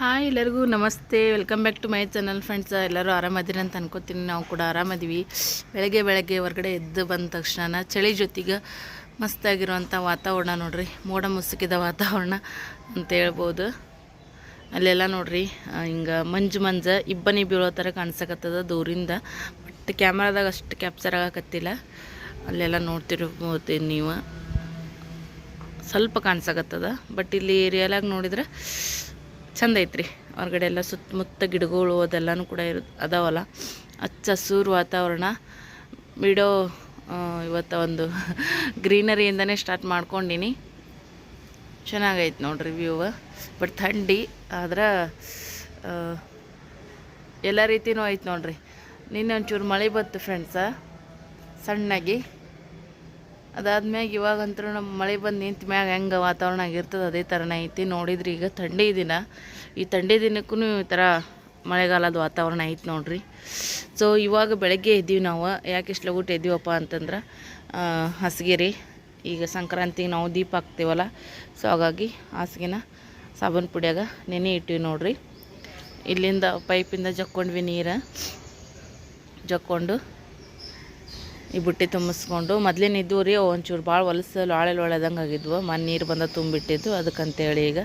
Hi ಎಲ್ಲರಿಗೂ ನಮಸ್ತೆ. Welcome back to my channel friends ಎಲ್ಲರೂ ಆರಾಮದಿರಿ ಅಂತ ಅನ್ಕೋತೀನಿ. ನಾವು ಕೂಡ ಆರಾಮದೀವಿ. ಬೆಳಗ್ಗೆ ಬೆಳಗ್ಗೆ ಹೊರಗಡೆ ಎದ್ದು ಬಂದ ತಕ್ಷಣ ಚಳಿ ಜೊತೆಗೆ ಮಸ್ತಾಗಿರುವಂಥ ವಾತಾವರಣ ನೋಡ್ರಿ. ಮೋಡ ಮುಸುಕಿದ ವಾತಾವರಣ ಅಂತ ಹೇಳ್ಬೋದು. ಅಲ್ಲೆಲ್ಲ ನೋಡ್ರಿ ಹಿಂಗೆ ಮಂಜು ಮಂಜ ಇಬ್ಬನಿ ಬೀಳೋ ಥರ ಕಾಣಿಸಕತ್ತದ ದೂರಿಂದ. ಬಟ್ ಕ್ಯಾಮ್ರಾದಾಗ ಅಷ್ಟು ಕ್ಯಾಪ್ಚರ್ ಆಗಕತ್ತಿಲ್ಲ. ಅಲ್ಲೆಲ್ಲ ನೋಡ್ತಿರ್ಬೋದು ನೀವು. ಸ್ವಲ್ಪ ಕಾಣಿಸಕತ್ತದ. ಬಟ್ ಇಲ್ಲಿ ರಿಯಲಾಗಿ ನೋಡಿದ್ರೆ ಚಂದ ಐತ್ರಿ. ಹೊರಗಡೆ ಎಲ್ಲ ಸುತ್ತಮುತ್ತ ಗಿಡಗಳು ಅದೆಲ್ಲನೂ ಕೂಡ ಇರು, ಅದಾವಲ್ಲ. ಹಚ್ಚ ಹಸೂರು ವಾತಾವರಣ. ಬಿಡೋ ಇವತ್ತು ಒಂದು ಗ್ರೀನರಿಯಿಂದನೇ ಸ್ಟಾರ್ಟ್ ಮಾಡ್ಕೊಂಡಿನಿ. ಚೆನ್ನಾಗೈತೆ ನೋಡ್ರಿ ವ್ಯೂ. ಬಟ್ ಥಂಡಿ, ಆದ್ರೆ ಎಲ್ಲ ರೀತಿಯೂ ಐತೆ ನೋಡ್ರಿ. ನಿನ್ನೆ ಒಂಚೂರು ಮಳೆ ಬಂತು ಫ್ರೆಂಡ್ಸ ಸಣ್ಣಗೆ. ಅದಾದ್ಮ್ಯಾಗ ಇವಾಗಂತೂ ನಮ್ಮ ಮಳೆ ಬಂದು ನಿಂತ ಮ್ಯಾಗ ಹೆಂಗೆ ವಾತಾವರಣ ಆಗಿರ್ತದೆ ಅದೇ ಥರನೇ ಐತಿ. ನೋಡಿದ್ರಿ ಈಗ ಥಂಡಿ ದಿನ. ಈ ಥಂಡಿ ದಿನಕ್ಕೂ ಈ ಥರ ಮಳೆಗಾಲದ ವಾತಾವರಣ ಐತಿ ನೋಡ್ರಿ. ಸೊ ಇವಾಗ ಬೆಳಗ್ಗೆ ಇದ್ದೀವಿ ನಾವು. ಯಾಕೆ ಇಷ್ಟು ಲಗೂಟ ಇದ್ದೀವಪ್ಪ ಅಂತಂದ್ರೆ ಹಾಸಿಗೆರಿ. ಹಾಸಿಗೆ ಈಗ ಸಂಕ್ರಾಂತಿಗೆ ನಾವು ದೀಪ ಹಾಕ್ತೀವಲ್ಲ, ಸೊ ಹಾಗಾಗಿ ಹಾಸಿಗೆನ ಸಾಬೂನು ಪುಡಿಯಾಗ ನೆನೆ ಇಟ್ಟಿವಿ ನೋಡ್ರಿ. ಇಲ್ಲಿಂದ ಪೈಪಿಂದ ಜಕ್ಕೊಂಡ್ವಿ ನೀರು. ಜಕ್ಕೊಂಡು ಈ ಬುಟ್ಟಿ ತುಂಬಿಸ್ಕೊಂಡು ಮೊದ್ಲಿನ ಇದ್ದವು ರೀ ಒಂಚೂರು ಭಾಳ ಹೊಲಸು ಲಾಳೆ ಲೋಳೆದಂಗೆ ಆಗಿದ್ವು. ಮನೆ ನೀರು ಬಂದ ತುಂಬಿಟ್ಟಿದ್ದು. ಅದಕ್ಕಂತೇಳಿ ಈಗ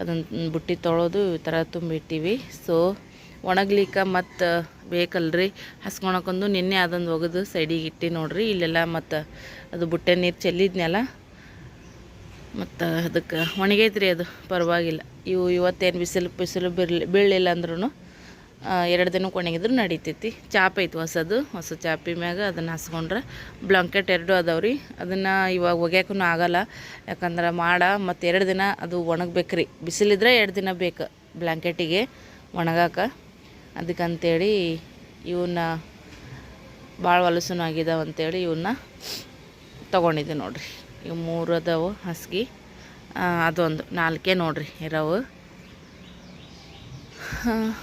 ಅದನ್ನು ಬುಟ್ಟಿ ತೊಳೆದು ಈ ಥರ ತುಂಬಿಟ್ಟಿವಿ. ಸೊ ಒಣಗ್ಲಿಕ್ಕೆ ಮತ್ತು ಬೇಕಲ್ರಿ? ಹಸ್ಕೊಳಕೊಂದು ನಿನ್ನೆ ಅದೊಂದು ಒಗೆದು ಸೈಡಿಗೆ ಇಟ್ಟು ನೋಡ್ರಿ. ಇಲ್ಲೆಲ್ಲ ಮತ್ತು ಅದು ಬುಟ್ಟೆ ನೀರು ಚೆಲ್ಲಿದ್ನಲ್ಲ? ಮತ್ತು ಅದಕ್ಕೆ ಒಣಗೈತ್ರಿ ಅದು. ಪರವಾಗಿಲ್ಲ. ಇವು ಇವತ್ತೇನು ಬಿಸಿಲು ಬಿಸಿಲು ಬಿರ್ಲಿ, ಬೀಳಲಿಲ್ಲ ಅಂದ್ರೂ ಎರಡು ದಿನಕ್ಕೆ ಒಣಗಿದ್ರು ನಡೀತೈತಿ. ಚಾಪ್ ಐತಿ ಹೊಸದು, ಹೊಸ ಚಾಪಿ ಮ್ಯಾಗ ಅದನ್ನು ಹಸ್ಕೊಂಡ್ರೆ. ಬ್ಲಾಂಕೆಟ್ ಎರಡು ಅದಾವೆ ರೀ. ಅದನ್ನು ಇವಾಗ ಒಗ್ಯಾಕೂ ಆಗಲ್ಲ. ಯಾಕಂದ್ರೆ ಮಾಡ, ಮತ್ತು ಎರಡು ದಿನ ಅದು ಒಣಗಬೇಕು ರೀ ಬಿಸಿಲಿದ್ರೆ ಎರಡು ದಿನ ಬೇಕು ಬ್ಲ್ಯಾಂಕೆಟಿಗೆ ಒಣಗಾಕ. ಅದಕ್ಕಂತೇಳಿ ಇವನ್ನ ಭಾಳ ಹೊಲಸೂ ಆಗಿದಾವೆ ಅಂತೇಳಿ ಇವನ್ನ ತೊಗೊಂಡಿದ್ದೆ ನೋಡಿರಿ. ಇವು ಮೂರು ಅದಾವೆ, ಹಸ್ಗಿ. ಅದೊಂದು ನಾಲ್ಕೇ ನೋಡಿರಿ ಇರೋವು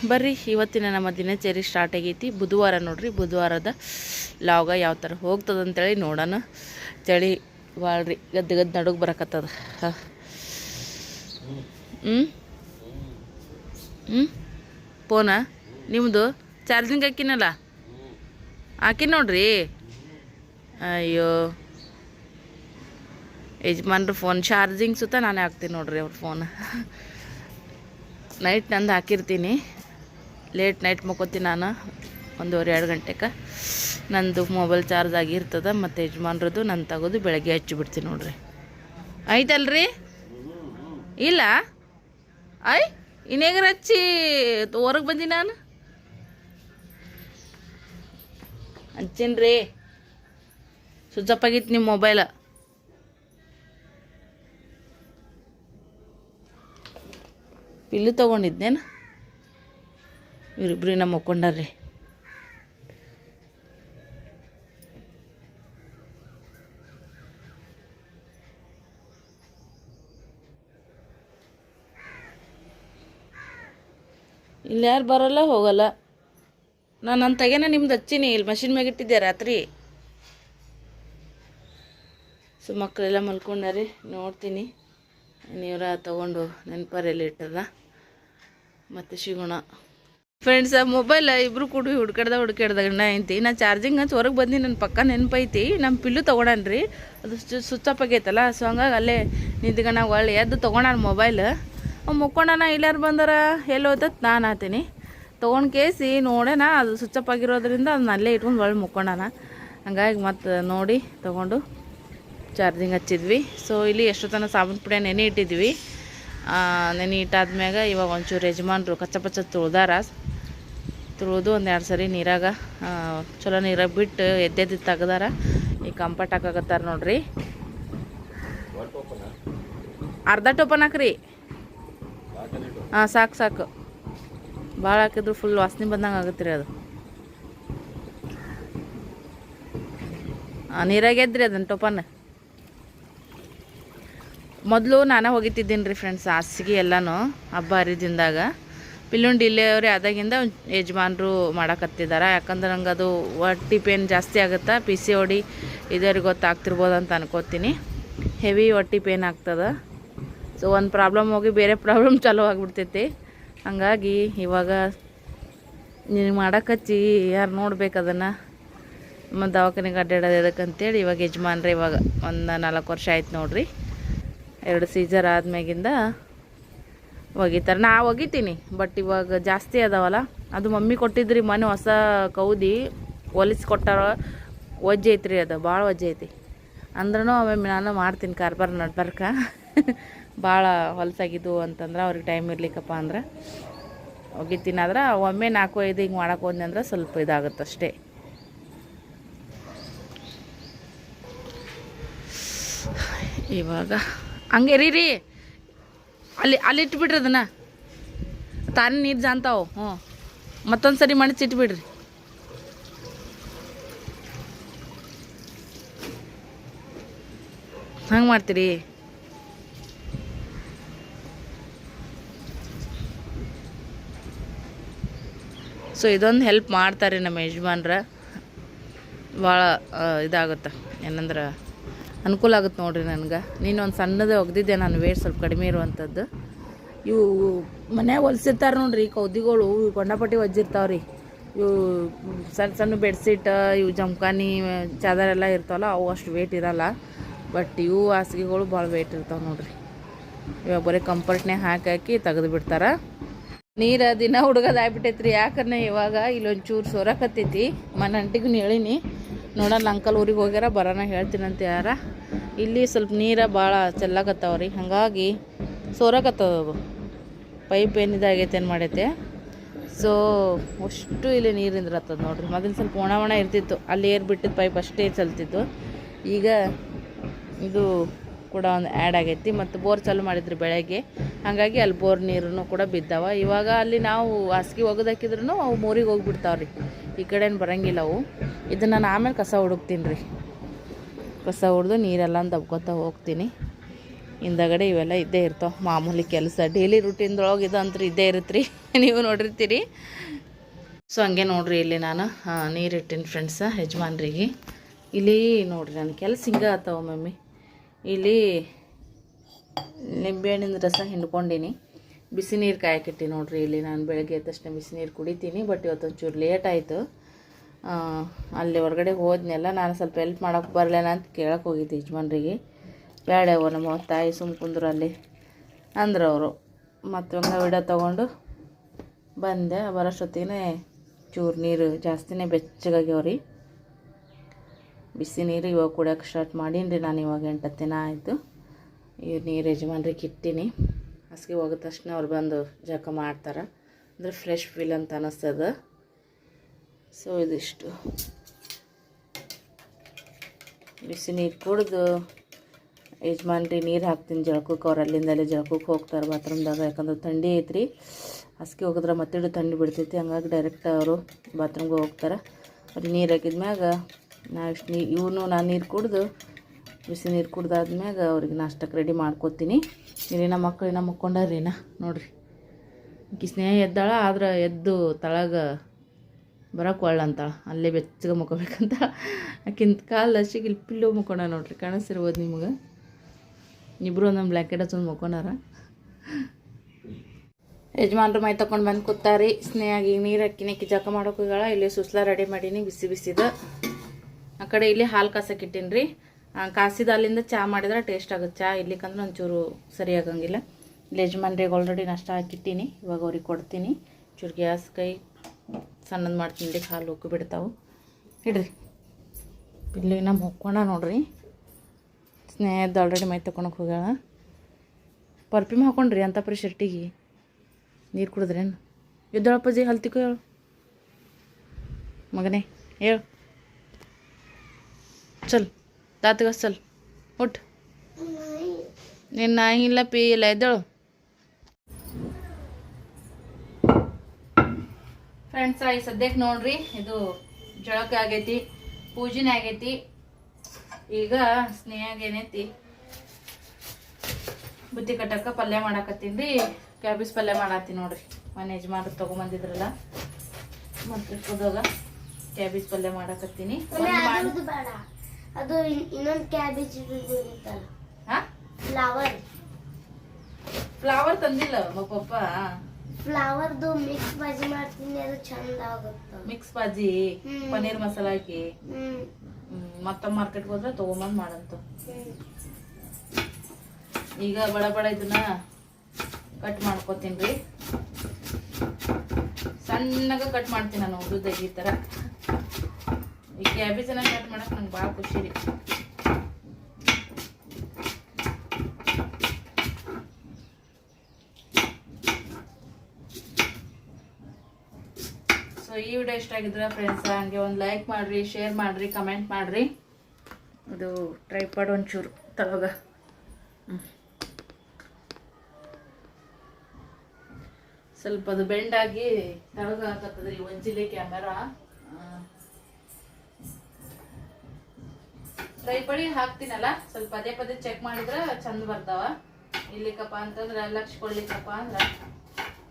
ಬರ್ರಿ, ಇವತ್ತಿನ ನಮ್ಮ ದಿನಚರಿ ಸ್ಟಾರ್ಟ್ ಆಗೈತಿ. ಬುಧವಾರ ನೋಡ್ರಿ, ಬುಧವಾರದ ಲಾಗ ಯಾವ ಥರ ಹೋಗ್ತದೆ ಅಂತೇಳಿ ನೋಡೋಣ. ಚಳಿ ಭಾಳ ರೀ ಗದ್ದು ಗದ್ದು ನಡುಗೆ ಬರಕತ್ತದ. ಹ್ಞೂ ಹ್ಞೂ ಫೋನ? ನಿಮ್ಮದು ಚಾರ್ಜಿಂಗ್ ಹಾಕಿನಲ್ಲ? ಹಾಕಿ ನೋಡ್ರಿ? ಅಯ್ಯೋ. ಯಜಮಾನ್ರು ಫೋನ್, ಚಾರ್ಜಿಂಗ್ ಸುತ್ತ ನಾನೇ ಹಾಕ್ತೀನಿ ನೋಡ್ರಿ ಅವ್ರ ಫೋನ್. ನೈಟ್ ನಂದು ಹಾಕಿರ್ತೀನಿ. ಲೇಟ್ ನೈಟ್ ಮಕ್ಕೋತೀನಿ ನಾನು ಒಂದೂವರೆ, ಎರಡು ಗಂಟೆಗೆ ನಂದು ಮೊಬೈಲ್ ಚಾರ್ಜ್ ಆಗಿರ್ತದೆ ಮತ್ತು ಯಜಮಾನ್ರದ್ದು ನಾನು ತೆಗೆದು ಬೆಳಗ್ಗೆ ಹಚ್ಚಿ ಬಿಡ್ತೀನಿ ನೋಡ್ರಿ. ಐತಲ್ರಿ ಇಲ್ಲ? ಐ ಇನ್ನೇಗ್ರ ಹಚ್ಚಿ ಹೊರಗೆ ಬಂದಿ ನಾನು? ಹಚ್ಚಿನ್ರಿ ರೀ ಸ್ವಿಚ್ ಆಫ್ ಆಗಿತ್ತು ನಿಮ್ಮ ಮೊಬೈಲ ಪಿಲ್ಲು ತೊಗೊಂಡಿದ್ದೇನು? ಇವರಿಬ್ಬರು ನಮ್ಮ ಒಕ್ಕೊಂಡಾರ್ರಿ ಇಲ್ಲಿ ಯಾರು ಬರೋಲ್ಲ, ಹೋಗಲ್ಲ. ನಾನು ನನ್ನ ತೆಗೆನ ನಿಮ್ದು ಹಚ್ಚೀನಿ, ಇಲ್ಲಿ ಮಷಿನ್ ಮ್ಯಾಗಿಟ್ಟಿದ್ದೆ ರಾತ್ರಿ? ಸೊ ಮಕ್ಕಳೆಲ್ಲ ಮಲ್ಕೊಂಡಾರಿ, ನೋಡ್ತೀನಿ. ನೀವ್ರ ತೊಗೊಂಡು ನೆನಪರಲ್ಲಿ ಇಟ್ಟದ ಮತ್ತು ಸಿಗೋಣ ಫ್ರೆಂಡ್ಸ್ ಮೊಬೈಲ್ ಇಬ್ರು ಕೂಡ ಹುಡ್ಕಾಡ್ದ ಹುಡ್ಕಾಡ್ದ ಗಂಡ ಐತಿ ನಾ ಚಾರ್ಜಿಂಗ್ ಹಚ್ಚಿ ಹೊರಗೆ ಬಂದು ನನ್ನ ಪಕ್ಕ ನೆನಪೈತಿ ನಮ್ಮ ಪಿಲ್ಲು ತೊಗೊಂಡಾನ್ರಿ. ಅದು ಸ್ವಿಚ್ ಆಫ್ ಆಗೈತಲ್ಲ ಸೊ ಹಂಗಾಗಿ ಅಲ್ಲೇ ನಿಂತ್ಕೊಂಡು ಒಳ್ಳೆ ಎದ್ದು ತೊಗೊಂಡಾನ ಮೊಬೈಲ್ ಅವ್ ಮುಕ್ಕೊಂಡನ ಇಲ್ಲಾರು ಬಂದಾರ? ಎಲ್ಲಿ ಹೋದತ್ ನಾನು ಆತೀನಿ. ತೊಗೊಂಡು ಕೇಸಿ ನೋಡೋಣ ಅದು ಸ್ವಿಚ್ ಆಫ್ ಆಗಿರೋದ್ರಿಂದ ಅದನ್ನ ಅಲ್ಲೇ ಇಟ್ಕೊಂಡು ಒಳ್ಳೆ ಮುಕ್ಕೊಂಡಾನ. ಹಂಗಾಗಿ ಮತ್ತು ನೋಡಿ ತೊಗೊಂಡು ಚಾರ್ಜಿಂಗ್ ಹಚ್ಚಿದ್ವಿ. ಸೊ ಇಲ್ಲಿ ಎಷ್ಟೊತ್ತನ ಸಾಬೂನು ಪುಡಿ ನೆನೆ ಇಟ್ಟಿದ್ವಿ. ಆ, ನೆನೆ ಇಟ್ಟಾದ್ಮ್ಯಾಗ ಇವಾಗ ಒಂಚೂರು ಯಜಮಾನ್ರು ಕಚ್ಚ ಪಚ್ಚ ತುಳ್ದಾರ. ತುಳಿದು ಒಂದು ಎರಡು ಸರಿ ನೀರಾಗ ಚಲೋ ನೀರಾಗ ಬಿಟ್ಟು ಎದ್ದೆದ್ದು ತೆಗ್ದಾರ. ಈ ಕಂಪಟ್ ಹಾಕಾಕತ್ತಾರ ನೋಡ್ರಿ. ಅರ್ಧ ಟೋಪನ್ ಹಾಕ್ರಿ. ಹಾಂ ಸಾಕು ಸಾಕು. ಭಾಳ ಹಾಕಿದ್ರು ಫುಲ್ ವಾಸನೆ ಬಂದಂಗೆ ಆಗುತ್ತೆ ರೀ ಅದು ನೀರಾಗ ಎದ್ರಿ ಅದನ್ನ ಟೋಪನ್? ಮೊದಲು ನಾನು ಹೋಗಿತ್ತಿದ್ದೀನಿ ರೀ ಫ್ರೆಂಡ್ಸ್ ಹಾಸಿಗೆ ಎಲ್ಲನೂ, ಹಬ್ಬ ಹರಿದಿಂದಾಗ ಪಿಲ್ಲುಂಡಿ ಡಿಲೆವರಿ ಆದಾಗಿಂದ ಯಜಮಾನರು ಮಾಡೋಕತ್ತಿದ್ದಾರೆ ಯಾಕಂದ್ರೆ ನಂಗೆ ಅದು ಹೊಟ್ಟಿ ಪೇನ್ ಜಾಸ್ತಿ ಆಗುತ್ತಾ. ಪಿ ಸಿ ಓಡಿ ಇದರಿಗೆ ಗೊತ್ತಾಗ್ತಿರ್ಬೋದು ಅಂತ ಅನ್ಕೋತೀನಿ. ಹೆವಿ ಹೊಟ್ಟಿ ಪೇನ್ ಆಗ್ತದೆ. ಸೊ ಒಂದು ಪ್ರಾಬ್ಲಮ್ ಹೋಗಿ ಬೇರೆ ಪ್ರಾಬ್ಲಮ್ ಚಾಲೂ ಆಗಿಬಿಡ್ತೈತಿ. ಹಂಗಾಗಿ ಇವಾಗ ನೀನು ಮಾಡಕತ್ತಿ, ಯಾರು ನೋಡ್ಬೇಕು ಅದನ್ನು. ಮತ್ತು ದವಾಖಾನೆಗೆ ಅಡ್ಡಾಡೋದು ಎದಕ್ಕಂತೇಳಿ ಇವಾಗ ಯಜಮಾನ್ರಿ ಇವಾಗ ಒಂದು ನಾಲ್ಕು ವರ್ಷ ಆಯ್ತು ನೋಡ್ರಿ. ಎರಡು ಸೀಜರ್ ಆದ್ಮ್ಯಾಗಿಂದ ಒಗಿತಾರೆ. ನಾ ಒಗಿತೀನಿ ಬಟ್ ಇವಾಗ ಜಾಸ್ತಿ ಅದಾವಲ್ಲ. ಅದು ಮಮ್ಮಿ ಕೊಟ್ಟಿದ್ರಿ ಮನೆ ಹೊಸ ಕೌದಿ, ಹೊಲಿಸಿ ಕೊಟ್ಟಾರ ವಜ್ಜೆ ಐತ್ರಿ ಅದು, ಭಾಳ ಒಜ್ಜೆ ಐತಿ ಅಂದ್ರೂ ಒಮ್ಮೆ ನಾನು ಮಾಡ್ತೀನಿ ಕಾರ್ಬಾರ್ ನಡ್ಬಾರ್ಕ. ಭಾಳ ಹೊಲಸಾಗಿದ್ದು ಅಂತಂದ್ರೆ ಅವ್ರಿಗೆ ಟೈಮ್ ಇರ್ಲಿಕ್ಕಪ್ಪ ಅಂದ್ರೆ ಒಗಿತೀನಿ. ಆದ್ರೆ ಒಮ್ಮೆ ನಾಲ್ಕು ಐದು ಹಿಂಗೆ ಮಾಡೋಕೆ ಹೋದ್ನಿ ಅಂದ್ರೆ ಸ್ವಲ್ಪ ಇದಾಗುತ್ತೆ ಅಷ್ಟೇ. ಇವಾಗ ಹಂಗೆ ರೀ ರೀ. ಅಲ್ಲಿ ಅಲ್ಲಿ ಇಟ್ಬಿಡ್ರಿ ಅದನ್ನ. ತಾನೇ ನೀರು ಜಾಂತಾವು. ಹ್ಞೂ. ಮತ್ತೊಂದು ಸರಿ ಮಣಚಿ ಇಟ್ಬಿಡ್ರಿ ಹಂಗೆ ಮಾಡ್ತೀರಿ? ಸೊ ಇದೊಂದು ಹೆಲ್ಪ್ ಮಾಡ್ತಾರೆ ನಮ್ಮ ಯಜಮಾನ್ರ. ಭಾಳ ಇದಾಗುತ್ತೆ. ಏನಂದ್ರೆ ಅನುಕೂಲ ಆಗುತ್ತೆ ನೋಡಿರಿ ನನಗೆ. ನೀನು ಒಂದು ಸಣ್ಣದೇ ಒಗ್ದಿದ್ದೆ, ನಾನು ವೇಟ್ ಸ್ವಲ್ಪ ಕಡಿಮೆ ಇರುವಂಥದ್ದು ಇವು ಮನ್ಯಾಗ ಹೊಲ್ಸಿರ್ತಾರೆ ನೋಡ್ರಿ ಕೌದಿಗಳು ಕೊಂಡಪಟ್ಟಿ ಒಜ್ಜಿರ್ತಾವೆ ರೀ. ಇವು ಸಣ್ಣ ಸಣ್ಣ ಬೆಡ್ಶೀಟ್ ಇವು ಜಮ್ಕಾನಿ, ಚಾದರ್ ಎಲ್ಲ ಇರ್ತಾವಲ್ಲ, ಅವು ಅಷ್ಟು ವೇಟ್ ಇರಲ್ಲ. ಬಟ್ ಇವು ಹಾಸಿಗೆಗಳು ಭಾಳ ವೇಟ್ ಇರ್ತಾವೆ ನೋಡ್ರಿ. ಇವಾಗ ಬರೀ ಕಂಫರ್ಟ್ನೇ ಹಾಕಿ ಹಾಕಿ ತೆಗೆದು ಬಿಡ್ತಾರೆ. ನೀರು ದಿನ ಹುಡುಗದಾಗ್ಬಿಟ್ಟೈತ್ರಿ ಯಾಕಂದ್ರೆ ಇವಾಗ ಇಲ್ಲೊಂಚೂರು ಸೊರಕತ್ತೈತಿ. ಮನೆ ಅಂಟಿಗೂ ಹೇಳಿನಿ ನೋಡೋಣ ಅಂಕಲ್ ಊರಿಗೆ ಹೋಗ್ಯಾರ ಬರೋಣ ಹೇಳ್ತೀನಂತ ಯಾರ. ಇಲ್ಲಿ ಸ್ವಲ್ಪ ನೀರು ಭಾಳ ಚೆಲ್ಲಾಕತ್ತಾವ ರೀ ಹಾಗಾಗಿ ಸೋರಕತ್ತದ ಪೈಪ್ ಏನಿದಾಗೈತೆ ಏನು ಮಾಡೈತೆ. ಸೊ ಅಷ್ಟು ಇಲ್ಲಿ ನೀರು ನಿಂದ್ರತ್ತದ ನೋಡ್ರಿ. ಮೊದಲು ಸ್ವಲ್ಪ ಒಣ ಒಣ ಇರ್ತಿತ್ತು. ಅಲ್ಲಿ ಏರ್ ಬಿಟ್ಟಿದ್ದು ಪೈಪ್ ಅಷ್ಟೇ ಚಲ್ತಿತ್ತು. ಈಗ ಇದು ಕೂಡ ಒಂದು ಆ್ಯಡ್ ಆಗೈತಿ ಮತ್ತು ಬೋರ್ ಚಾಲು ಮಾಡಿದ್ರು ಬೆಳಗ್ಗೆ. ಹಾಗಾಗಿ ಅಲ್ಲಿ ಬೋರ್ ನೀರು ಕೂಡ ಬಿದ್ದಾವೆ. ಇವಾಗ ಅಲ್ಲಿ ನಾವು ಹಾಸಿಗೆ ಒಗದಾಕಿದ್ರು ಅವು ಮೂರಿಗೆ ಹೋಗ್ಬಿಡ್ತಾವೆ ರೀ ಈ ಕಡೆನು ಬರಂಗಿಲ್ಲ ಅವು. ಇದನ್ನು ನಾನು ಆಮೇಲೆ ಕಸ ಹುಡುಕ್ತೀನಿ ರೀ ಕಸ ಹೊಡೆದು ನೀರೆಲ್ಲ ದಬ್ಕೊತಾ ಹೋಗ್ತೀನಿ. ಹಿಂದಗಡೆ ಇವೆಲ್ಲ ಇದ್ದೇ ಇರ್ತಾವೆ. ಮಾಮೂಲಿ ಕೆಲಸ. ಡೈಲಿ ರುಟೀನ್ದೊಳಗೆ ಅಂತ ಇದ್ದೇ ಇರುತ್ತೆ ರೀ ನೀವು ನೋಡಿರ್ತೀರಿ. ಸೊ ಹಂಗೆ ನೋಡ್ರಿ ಇಲ್ಲಿ ನಾನು. ನೀರಿಟ್ಟೀನಿ ಫ್ರೆಂಡ್ಸ ಯಜಮಾನ್ರಿಗೆ. ಇಲ್ಲಿ ನೋಡಿರಿ ನನ್ನ ಕೆಲಸ ಹಿಂಗೆ ಆತಾವ ಮಮ್ಮಿ. ಇಲ್ಲಿ ನಿಂಬೆಹಣ್ಣಿನ ರಸ ಹಿಂಡ್ಕೊಂಡೀನಿ. ಬಿಸಿ ನೀರು ಕಾಯಕ್ಕಿಟ್ಟಿ ನೋಡ್ರಿ, ಇಲ್ಲಿ ನಾನು ಬೆಳಗ್ಗೆ ಎದ್ದ ತಕ್ಷಣ ಬಿಸಿ ನೀರು ಕುಡಿತೀನಿ ಬಟ್ ಇವತ್ತು ಒಂಚೂರು ಲೇಟ್ ಆಯಿತು. ಅಲ್ಲಿ ಹೊರಗಡೆ ಹೋದ್ನೆಲ್ಲ ನಾನು ಸ್ವಲ್ಪ ಹೆಲ್ಪ್ ಮಾಡೋಕೆ ಬರಲೇನ ಅಂತ ಕೇಳಕ್ಕೆ ಹೋಗಿದ್ದೆ ಯಜಮಾನ್ರಿಗೆ. ಬೇಡವ ನಮ್ಮ ತಾಯಿ ಸುಮ್ ಕುಂದ್ರು ಅಲ್ಲಿ. ಅಂದ್ರು ಅವರು. ಮತ್ತು ಹಂಗೆ ತಗೊಂಡು ತೊಗೊಂಡು ಬಂದೆ. ಬರೋಷ್ಟೊತ್ತಿಗೆ ಚೂರು ನೀರು ಜಾಸ್ತಿನೇ ಬೆಚ್ಚಗಾಗ್ಯಾವ್ರಿ. ಬಿಸಿ ನೀರು ಇವಾಗ ಕುಡಿಯೋಕೆ ಸ್ಟಾರ್ಟ್ ಮಾಡೀನಿ ರೀ ನಾನು ಇವಾಗ ಎಂಟು ದಿನ ಆಯಿತು. ಈ ನೀರು ಯಜಮಾನ್ರಿಗೆ ಇಟ್ಟಿನಿ. ಹಸಿಗೆ ಹೋಗಿದ ತಕ್ಷಣ ಅವ್ರು ಬಂದು ಜಳಕ ಮಾಡ್ತಾರೆ. ಅಂದರೆ ಫ್ರೆಶ್ ಫೀಲ್ ಅಂತ ಅನ್ನಿಸ್ತದ ಸೊ ಇದಿಷ್ಟು. ಬಿಸಿ ನೀರು ಕುಡಿದು ಯಜಮಾನ್ರಿ ನೀರು ಹಾಕ್ತೀನಿ ಜಳಕಕ್ಕೆ. ಅವ್ರು ಅಲ್ಲಿಂದಲೇ ಜಳಕಕ್ಕೆ ಹೋಗ್ತಾರೆ ಬಾತ್ರೂಮ್ದಾಗ. ಯಾಕಂದ್ರೆ ಥಂಡಿ ಐತ್ರಿ. ಹಸಿಗೆ ಹೋಗಿದ್ರೆ ಮತ್ತಿಡು ಥಂಡಿ ಬಿಡ್ತೈತಿ. ಹಂಗಾಗಿ ಡೈರೆಕ್ಟ್ ಅವರು ಬಾತ್ರೂಮ್ಗೆ ಹೋಗ್ತಾರೆ. ಅವ್ರು ನೀರು ಹಾಕಿದ್ಮ್ಯಾಗ ನಾ ಇಷ್ಟು ನೀ ಇವನು ನಾನು ನೀರು ಕುಡ್ದು, ಬಿಸಿ ನೀರು ಕುಡ್ದಾದ್ಮ್ಯಾಗ ಅವ್ರಿಗೆ ನಾಷ್ಟಕ್ಕೆ ರೆಡಿ ಮಾಡ್ಕೊತೀನಿ. ಮಕ್ಕಳು ನಮ್ಮ ಮಕ್ಕೊಂಡಾರೀನ ನೋಡ್ರಿ. ಈಕಿ ಸ್ನೇಹ ಎದ್ದಾಳ, ಆದ್ರೆ ಎದ್ದು ತಳಗ ಬರೋಕೆ ಒಳ್ಳಂತಾಳ ಅಲ್ಲೇ ಬೆಚ್ಚಗ ಮುಕ್ಕೋಬೇಕಂತ ಆಕಿಂತ ಕಾಲು ಹಸಿಗೆ ಇಲ್ಲಿ ಪಿಲ್ಲು ಮುಕ್ಕೊಂಡ ನೋಡ್ರಿ, ಕಾಣಿಸ್ತಿರ್ಬೋದು ನಿಮ್ಗೆ. ಇಬ್ಬರು ಒಂದೊಂದು ಬ್ಲ್ಯಾಂಕೆಟ್ ಹಚ್ಕೊಂಡು ಮುಕ್ಕೊಂಡಾರ. ಯಜಮಾನ್ರು ಮೈ ತಗೊಂಡು ಬಂದು ಕೂತಾರಿ. ಸ್ನೇಹಾಗಿ ನೀರು ಹಾಕಿನಿ ಜಕ ಮಾಡೋಕೆ ಇಲ್ಲಿ ಸುಸ್ಲಾ ರೆಡಿ ಮಾಡೀನಿ, ಬಿಸಿ ಬಿಸಿದ. ಆ ಕಡೆ ಇಲ್ಲಿ ಹಾಲು ಕಾಸಕ್ಕೆ ಇಟ್ಟೀನಿ ರೀ. ಕಾಸಿದ ಅಲ್ಲಿಂದ ಚಹಾ ಮಾಡಿದ್ರೆ ಟೇಸ್ಟ್ ಆಗುತ್ತೆ. ಚಹಾ ಇರ್ಲಿಕ್ಕಂದ್ರೆ ಒಂಚೂರು ಸರಿ ಆಗಂಗಿಲ್ಲ ಯಜಮಾನ್ರಿಗೆ ಆಲ್ರೆಡಿ ನಷ್ಟ ಹಾಕಿಟ್ಟೀನಿ. ಇವಾಗ ಅವ್ರಿಗೆ ಕೊಡ್ತೀನಿ. ಚೂರು ಗ್ಯಾಸ್ ಕೈ ಸಣ್ಣದು ಮಾಡ್ತೀನಿ ಹಾಲು ಉಕ್ಕಿ ಬಿಡ್ತಾವೆ. ಇಡ್ರಿ. ಇಲ್ಲಿ ನಮ್ಮ ಹೊಕ್ಕೋಣ ನೋಡ್ರಿ. ಸ್ನೇಹದ ಆಲ್ರೆಡಿ ಮೈ ತಕೊಳಕ್ಕೆ ಹೋಗ್ಯಾಳ. ಪರ್ಫ್ಯೂಮ್ ಹಾಕೊಂಡ್ರಿ ಅಂತಪ್ರಿ ಶರ್ಟಿಗೆ ನೀರು ಕುಡಿದ್ರೇನು? ಎದ್ದಳಪ್ಪಜಿ, ಹಲ್ತಿಕೋ ಹೇಳು. ಮಗನೇ, ಹೇಳು. ಚಲ್ ತಾತಗ ಚಲ್ ಉಟ್. ನಿನ್ನ ನಾಯಿ ಇಲ್ಲ ಪಿ ಇಲ್ಲ ಎದ್ದಳು. ಫ್ರೆಂಡ್ಸ್ ಈ ಸದ್ಯಕ್ಕೆ ನೋಡ್ರಿ ಇದು ಜಳಕ ಆಗೈತಿ ಪೂಜೆನೇ ಆಗೈತಿ. ಈಗ ಸ್ನೇಹಾಗ ಏನೈತಿ? ಬುತ್ತಿ ಕಟ್ಟಕ್ಕ ಪಲ್ಯ ಮಾಡಾಕತ್ತೀನಿ ರೀ. ಕ್ಯಾಬೇಜ್ ಪಲ್ಯ ಮಾಡತ್ತೀನಿ ನೋಡ್ರಿ. ಮನೆ ಯಜಮಾನ್ರು ತೊಗೊಂಬಂದಿದ್ರಲ್ಲ. ಮತ್ತೆ ಹೋದಾಗ ಕ್ಯಾಬೇಜ್ ಪಲ್ಯ ಮಾಡಾಕತ್ತೀನಿ. ಅದು ಇನ್ನೊಂದು ಕ್ಯಾಬೇಜ್ ಇರುತ್ತಲ್ಲ ಹಾ? ಫ್ಲವರ್ ಫ್ಲವರ್ ತಂದಿಲ್ಲ ಪಪ್ಪ ಫ್ಲವರ್ದು ಮಿಕ್ಸ್ ಬಾಜಿ ಮಾಡ್ತೀನಿ ಅದು ಚಂದ ಆಗುತ್ತೆ. ಮಿಕ್ಸ್ ಬಾಜಿ. ಪನ್ನೀರ್ ಮಸಾಲ ಹಾಕಿ. ಮತ್ತೆ ಮಾರ್ಕೆಟ್ ಮಾರ್ಕೆಟ್ಗೆ ಹೋದ್ರೆ ತಗೊಂಬಂದು ಮಾಡಂತ. ಈಗ ಬಡ ಬಡ ಇದನ್ನ ಕಟ್ ಮಾಡ್ಕೋತೀನಿ ರೀ ಸಣ್ಣಗೆ ಕಟ್ ಮಾಡ್ತೀನಿ ನಾನು ಉದ್ದ ಈ ಥರ ಈ ಕ್ಯಾಬೇಜನ್ನ ಕಟ್ ಮಾಡಕ್ಕೆ ನಂಗೆ ಭಾಳ ಖುಷಿ ರೀ. ಸೊ ಈ ವಿಡಿಯೋ ಇಷ್ಟ ಆಗಿದ್ರೆ ಫ್ರೆಂಡ್ಸ್ ಹಂಗೆ ಒಂದು ಲೈಕ್ ಮಾಡಿರಿ ಶೇರ್ ಮಾಡಿರಿ ಕಮೆಂಟ್ ಮಾಡಿರಿ. ಇದು ಟ್ರೈಪಾಡ್ ಒಂಚೂರು ತಳಗ ಸ್ವಲ್ಪ ಅದು ಬೆಂಡಾಗಿ ಆಗಿ ತಳಗ ಹಾಕತ್ತದ್ರಿ ಒಂಜಿಲಿ ಕ್ಯಾಮೆರಾ ಟ್ರೈಪಡಿ ಹಾಕ್ತೀನಲ್ಲ, ಸ್ವಲ್ಪ ಪದೇ ಪದೇ ಚೆಕ್ ಮಾಡಿದ್ರೆ ಚಂದ ಬರ್ತಾವ. ಇಲ್ಲಿಕಪ್ಪ ಅಂತಂದ್ರೆ ಲಕ್ಷ ಕೊಡ್ಲಿಕ್ಕಪ್ಪ ಅಂದ್ರ.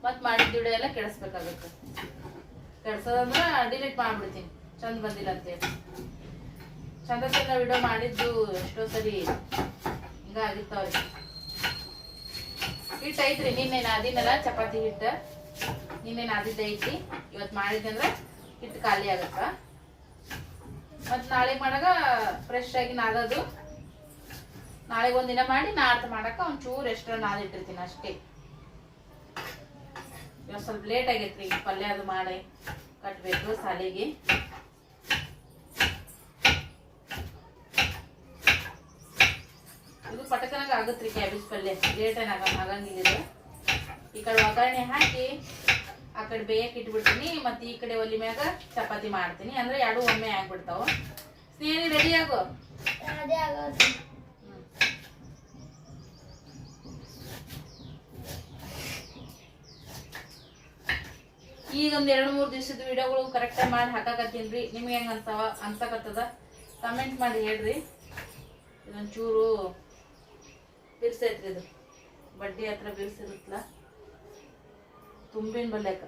ಮತ್ ಮಾಡಿದ ವಿಡಿಯೋ ಎಲ್ಲ ಕೆಡಿಸ್ಬೇಕಾಗತ್ತೆ. ಕೆಡ್ಸೋದಂದ್ರೆ ಡಿಲೀಟ್ ಮಾಡ್ಬಿಡ್ತೀನಿ. ಚಂದ ಬಂದಿಲ್ಲ ಅಂತೇಳಿ. ಚಂದ ಚಂದ ವಿಡಿಯೋ ಮಾಡಿದ್ದು ಎಷ್ಟೋ ಸರಿ ಹಿಂಗ ಆಗಿರ್ತಾವ್ರಿ ಹಿಟ್ಟು ಐತ್ರಿ ನಿನ್ನೆ ನಾದಿನಲ್ಲ ಚಪಾತಿ ಹಿಟ್ಟು ನಿನ್ನೆ ನಾದಿದ್ದ ಐತಿ. ಇವತ್ತು ಮಾಡಿದ್ನಂದ್ರ ಹಿಟ್ಟು ಖಾಲಿ ಆಗತ್ತ? ಮತ್ ನಾಳೆ ಮಾಡಾಗ ಫ್ರೆಶ್ ಆಗಿ ನಾದದು. ನಾಳೆಗೆ ಒಂದಿನ ಮಾಡಿ ನಾಡ್ದು ಮಾಡಾಕ ಒಂಚೂರು ಎಕ್ಸ್ಟ್ರಾ ನಾದಿಟ್ಟಿರ್ತೀನಿ ಅಷ್ಟೇ. ಇವತ್ತು ಸ್ವಲ್ಪ ಲೇಟ್ ಆಗೈತ್ರಿ ಪಲ್ಯ ಅದು ಮಾಡಿ ಕಟ್ಬೇಕು ಸಾಲಿಗೆ ಇದು ಪಟಕನಾಗ ರೀ ಕ್ಯಾಬೇಜ್ ಪಲ್ಯ ಲೇಟ್ ಏನಾಗ ಆಗಂಗಿಲ್ಲ ಈ ಕಡೆ ಒಗ್ಗರಣೆ ಹಾಕಿ ಆ ಕಡೆ ಬೇಯಕ್ಕೆ ಇಟ್ಬಿಡ್ತೀನಿ ಮತ್ತೆ ಈ ಕಡೆ ಒಲಿ ಮ್ಯಾಗ ಚಪಾತಿ ಮಾಡ್ತೀನಿ. ಅಂದ್ರೆ ಎರಡು ಒಮ್ಮೆ ಆಗ್ಬಿಡ್ತಾವ. ಸ್ನೇಹಿ ರೆಡಿ ಆಗೋ. ಈಗ ಒಂದ್ ಎರಡು ಮೂರು ದಿವಸದ ವಿಡಿಯೋಗಳು ಕರೆಕ್ಟಾಗಿ ಮಾಡಿ ಹಾಕಾಕತ್ತೀನಿ ನಿಮ್ಗೆ ಹೆಂಗ್ ಅನ್ಸವ ಅನ್ಸಕತ್ತದ? ಕಮೆಂಟ್ ಮಾಡಿ ಹೇಳ್ರಿ. ಇದೊಂಚೂರು ಬಿರ್ಸೈತ್ರಿ ಇದು. ಬಡ್ಡಿ ಹತ್ರ ಬಿರ್ಸಿರುತ್ತಲ್ಲ ತುಂಬಿನ ಬಲ್ಯಾಕ.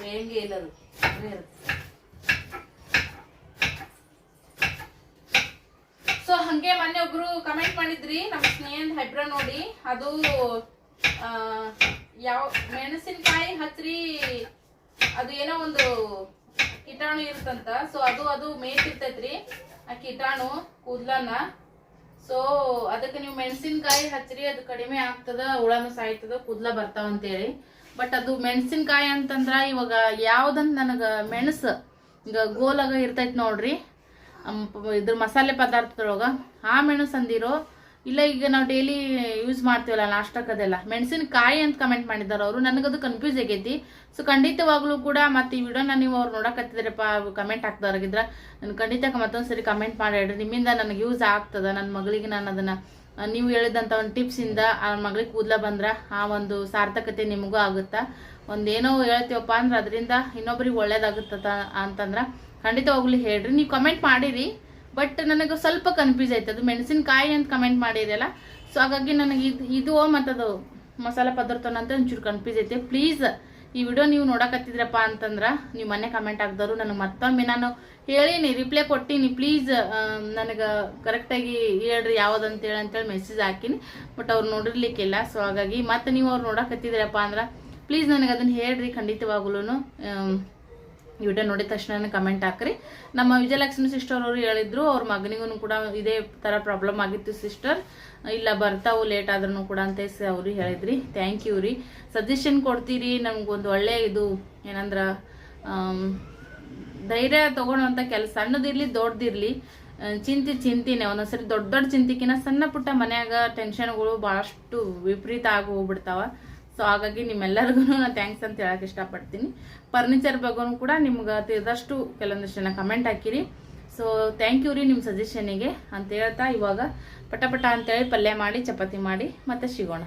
ಬೇಂಗೆ ಇಲ್ಲ ಅದು. ಇರುತ್ತೆ. ಸೊ ಹಂಗೆ ಮೊನ್ನೆ ಒಬ್ರು ಕಮೆಂಟ್ ಮಾಡಿದ್ರಿ, ನಮ್ಮ ಸ್ನೇಹದ ಹೆಬ್ರ ನೋಡಿ. ಅದು ಯಾವ, ಮೆಣಸಿನಕಾಯಿ ಹತ್ರಿ ಅದು ಏನೋ ಒಂದು ಕೀಟಾಣು ಇರುತ್ತಂತ. ಸೊ ಅದು ಅದು ಮೇಯ್ತಿರ್ತೈತ್ರಿ, ಆ ಕೀಟಾಣು ಕೂದ್ಲನ್ನ. ಸೊ ಅದಕ್ಕೆ ನೀವು ಮೆಣಸಿನಕಾಯಿ ಹಚ್ಚ್ರಿ ಅದು ಕಡಿಮೆ ಆಗ್ತದ, ಹುಳನು ಸಾಯ್ತದ, ಕೂದ್ಲ ಬರ್ತಾವ ಅಂತೇಳಿ ಬಟ್ ಅದು ಮೆಣಸಿನಕಾಯಿ ಅಂತಂದ್ರ ಇವಾಗ ಯಾವ್ದಂತ ನನಗ ಮೆಣಸು ಈಗ ಗೋಲಾಗ ಇರ್ತೈತಿ ನೋಡ್ರಿ. ಇದ್ರ ಮಸಾಲೆ ಪದಾರ್ಥದೊಳಗ ಆ ಮೆಣಸು ಅಂದಿರೋ, ಇಲ್ಲ ಈಗ ನಾವು ಡೈಲಿ ಯೂಸ್ ಮಾಡ್ತೀವಲ್ಲ ನಾಷ್ಟಕ್ಕದೆಲ್ಲ ಮೆಣಸಿನಕಾಯಿ ಅಂತ ಕಮೆಂಟ್ ಮಾಡಿದ್ದಾರೆ ಅವರು. ನನಗದು ಕನ್ಫ್ಯೂಸ್ ಆಗೈತಿ. ಸೊ ಖಂಡಿತವಾಗ್ಲೂ ಕೂಡ ಮತ್ತೆ ಈ ವಿಡಿಯೋನ ನೀವು ಅವ್ರು ನೋಡಕತ್ತಿದ್ರಪ್ಪ ಕಮೆಂಟ್ ಹಾಕ್ದಾರಾಗಿದ್ರ ನಾನು ಖಂಡಿತ ಮತ್ತೊಂದು ಸರಿ ಕಮೆಂಟ್ ಮಾಡಿ ನಿಮ್ಮಿಂದ ನನಗೆ ಯೂಸ್ ಆಗ್ತದ ನನ್ನ ಮಗಳಿಗೆ ನಾನು ಅದನ್ನ ನೀವು ಹೇಳಿದಂಥ ಒಂದು ಟಿಪ್ಸಿಂದ ಆ ಮಗಳಿಗೆ ಕೂದಲ ಬಂದ್ರೆ ಆ ಒಂದು ಸಾರ್ಥಕತೆ ನಿಮಗೂ ಆಗುತ್ತಾ? ಒಂದೇನೋ ಹೇಳ್ತೀವಪ್ಪ ಅಂದ್ರೆ ಅದರಿಂದ ಇನ್ನೊಬ್ರಿಗೆ ಒಳ್ಳೇದಾಗುತ್ತ ಅಂತಂದ್ರೆ ಖಂಡಿತವಾಗ್ಲೂ ಹೇಳ್ರಿ. ನೀವು ಕಮೆಂಟ್ ಮಾಡಿರಿ ಬಟ್ ನನಗೆ ಸ್ವಲ್ಪ ಕನ್ಫ್ಯೂಸ್ ಆಯ್ತು. ಅದು ಮೆಣಸಿನಕಾಯಿ ಅಂತ ಕಮೆಂಟ್ ಮಾಡಿರಲ್ಲ ಸೊ ಹಾಗಾಗಿ ನನಗೆ ಇದು ಇದು ಮತ್ತದು ಮಸಾಲೆ ಪದಾರ್ಥನ ಅಂತ ಒಂಚೂರು ಕನ್ಫ್ಯೂಸ್ ಐತೆ ಪ್ಲೀಸ್ ಈ ವಿಡಿಯೋ ನೀವು ನೋಡಕತ್ತಿದ್ರಪ್ಪ ಅಂತಂದ್ರೆ ನೀವು ಮನೆ ಕಮೆಂಟ್ ಹಾಕ್ದವ್ರು ನನಗೆ ಮತ್ತೊಮ್ಮೆ ನಾನು ಹೇಳೀನಿ ರಿಪ್ಲೈ ಕೊಟ್ಟೀನಿ ಪ್ಲೀಸ್ ನನಗೆ ಕರೆಕ್ಟಾಗಿ ಹೇಳ್ರಿ ಯಾವ್ದಂತೇಳಿ ಅಂತೇಳಿ ಮೆಸೇಜ್ ಹಾಕಿನಿ. ಬಟ್ ಅವ್ರು ನೋಡಿರ್ಲಿಕ್ಕಿಲ್ಲ ಸೊ ಹಾಗಾಗಿ ಮತ್ತೆ ನೀವು ಅವ್ರು ನೋಡಕತ್ತಿದ್ರಪ್ಪ ಅಂದ್ರೆ ಪ್ಲೀಸ್ ನನಗೆ ಅದನ್ನು ಹೇಳ್ರಿ ಖಂಡಿತವಾಗ್ಲೂ ಈ ವಿಡಿಯೋ ನೋಡಿದ ತಕ್ಷಣ ಕಮೆಂಟ್ ಹಾಕ್ರಿ. ನಮ್ಮ ವಿಜಯಲಕ್ಷ್ಮಿ ಸಿಸ್ಟರ್ ಅವರು ಹೇಳಿದ್ರು, ಅವ್ರ ಮಗನಿಗೂ ಕೂಡ ಇದೇ ಥರ ಪ್ರಾಬ್ಲಮ್ ಆಗಿತ್ತು ಸಿಸ್ಟರ್ ಇಲ್ಲ, ಬರ್ತಾವು ಲೇಟ್ ಆದ್ರೂ ಕೂಡ ಅಂತ ಅವರು ಹೇಳಿದ್ರಿ. ಥ್ಯಾಂಕ್ ಯು ರೀ. ಸಜೆಷನ್ ಕೊಡ್ತೀರಿ, ನಮ್ಗೊಂದು ಒಳ್ಳೆ ಇದು ಏನಂದ್ರ ಧೈರ್ಯ ತಗೊಳುವಂಥ ಕೆಲಸ. ಸಣ್ಣದಿರ್ಲಿ, ದೊಡ್ಡದಿರ್ಲಿ ಚಿಂತೆ ಚಿಂತಿನೇ. ಒಂದೊಂದ್ಸರಿ ದೊಡ್ಡ ದೊಡ್ಡ ಚಿಂತಿಕಿನ ಸಣ್ಣ ಪುಟ್ಟ ಮನ್ಯಾಗ ಟೆನ್ಷನ್ಗಳು ಭಾಳಷ್ಟು ವಿಪರೀತ ಆಗಿ ಹೋಗ್ಬಿಡ್ತಾವ. ಸೊ ಹಾಗಾಗಿ ನಿಮ್ಮೆಲ್ಲರಿಗೂ ನಾನು ಥ್ಯಾಂಕ್ಸ್ ಅಂತ ಹೇಳಕ್ಕೆ ಇಷ್ಟಪಡ್ತೀನಿ. ಫರ್ನಿಚರ್ ಬಗ್ಗೆನೂ ಕೂಡ ನಿಮ್ಗೆ ತಿಳಿದಷ್ಟು ಕೆಲವೊಂದಿಷ್ಟು ಜನ ಕಮೆಂಟ್ ಹಾಕಿರಿ. ಸೊ ಥ್ಯಾಂಕ್ ಯು ರೀ ನಿಮ್ಮ ಸಜೆಷನಿಗೆ ಅಂತ ಹೇಳ್ತಾ ಇವಾಗ ಪಟ ಪಟ ಅಂತೇಳಿ ಪಲ್ಯ ಮಾಡಿ, ಚಪಾತಿ ಮಾಡಿ, ಮತ್ತೆ ಸಿಗೋಣ.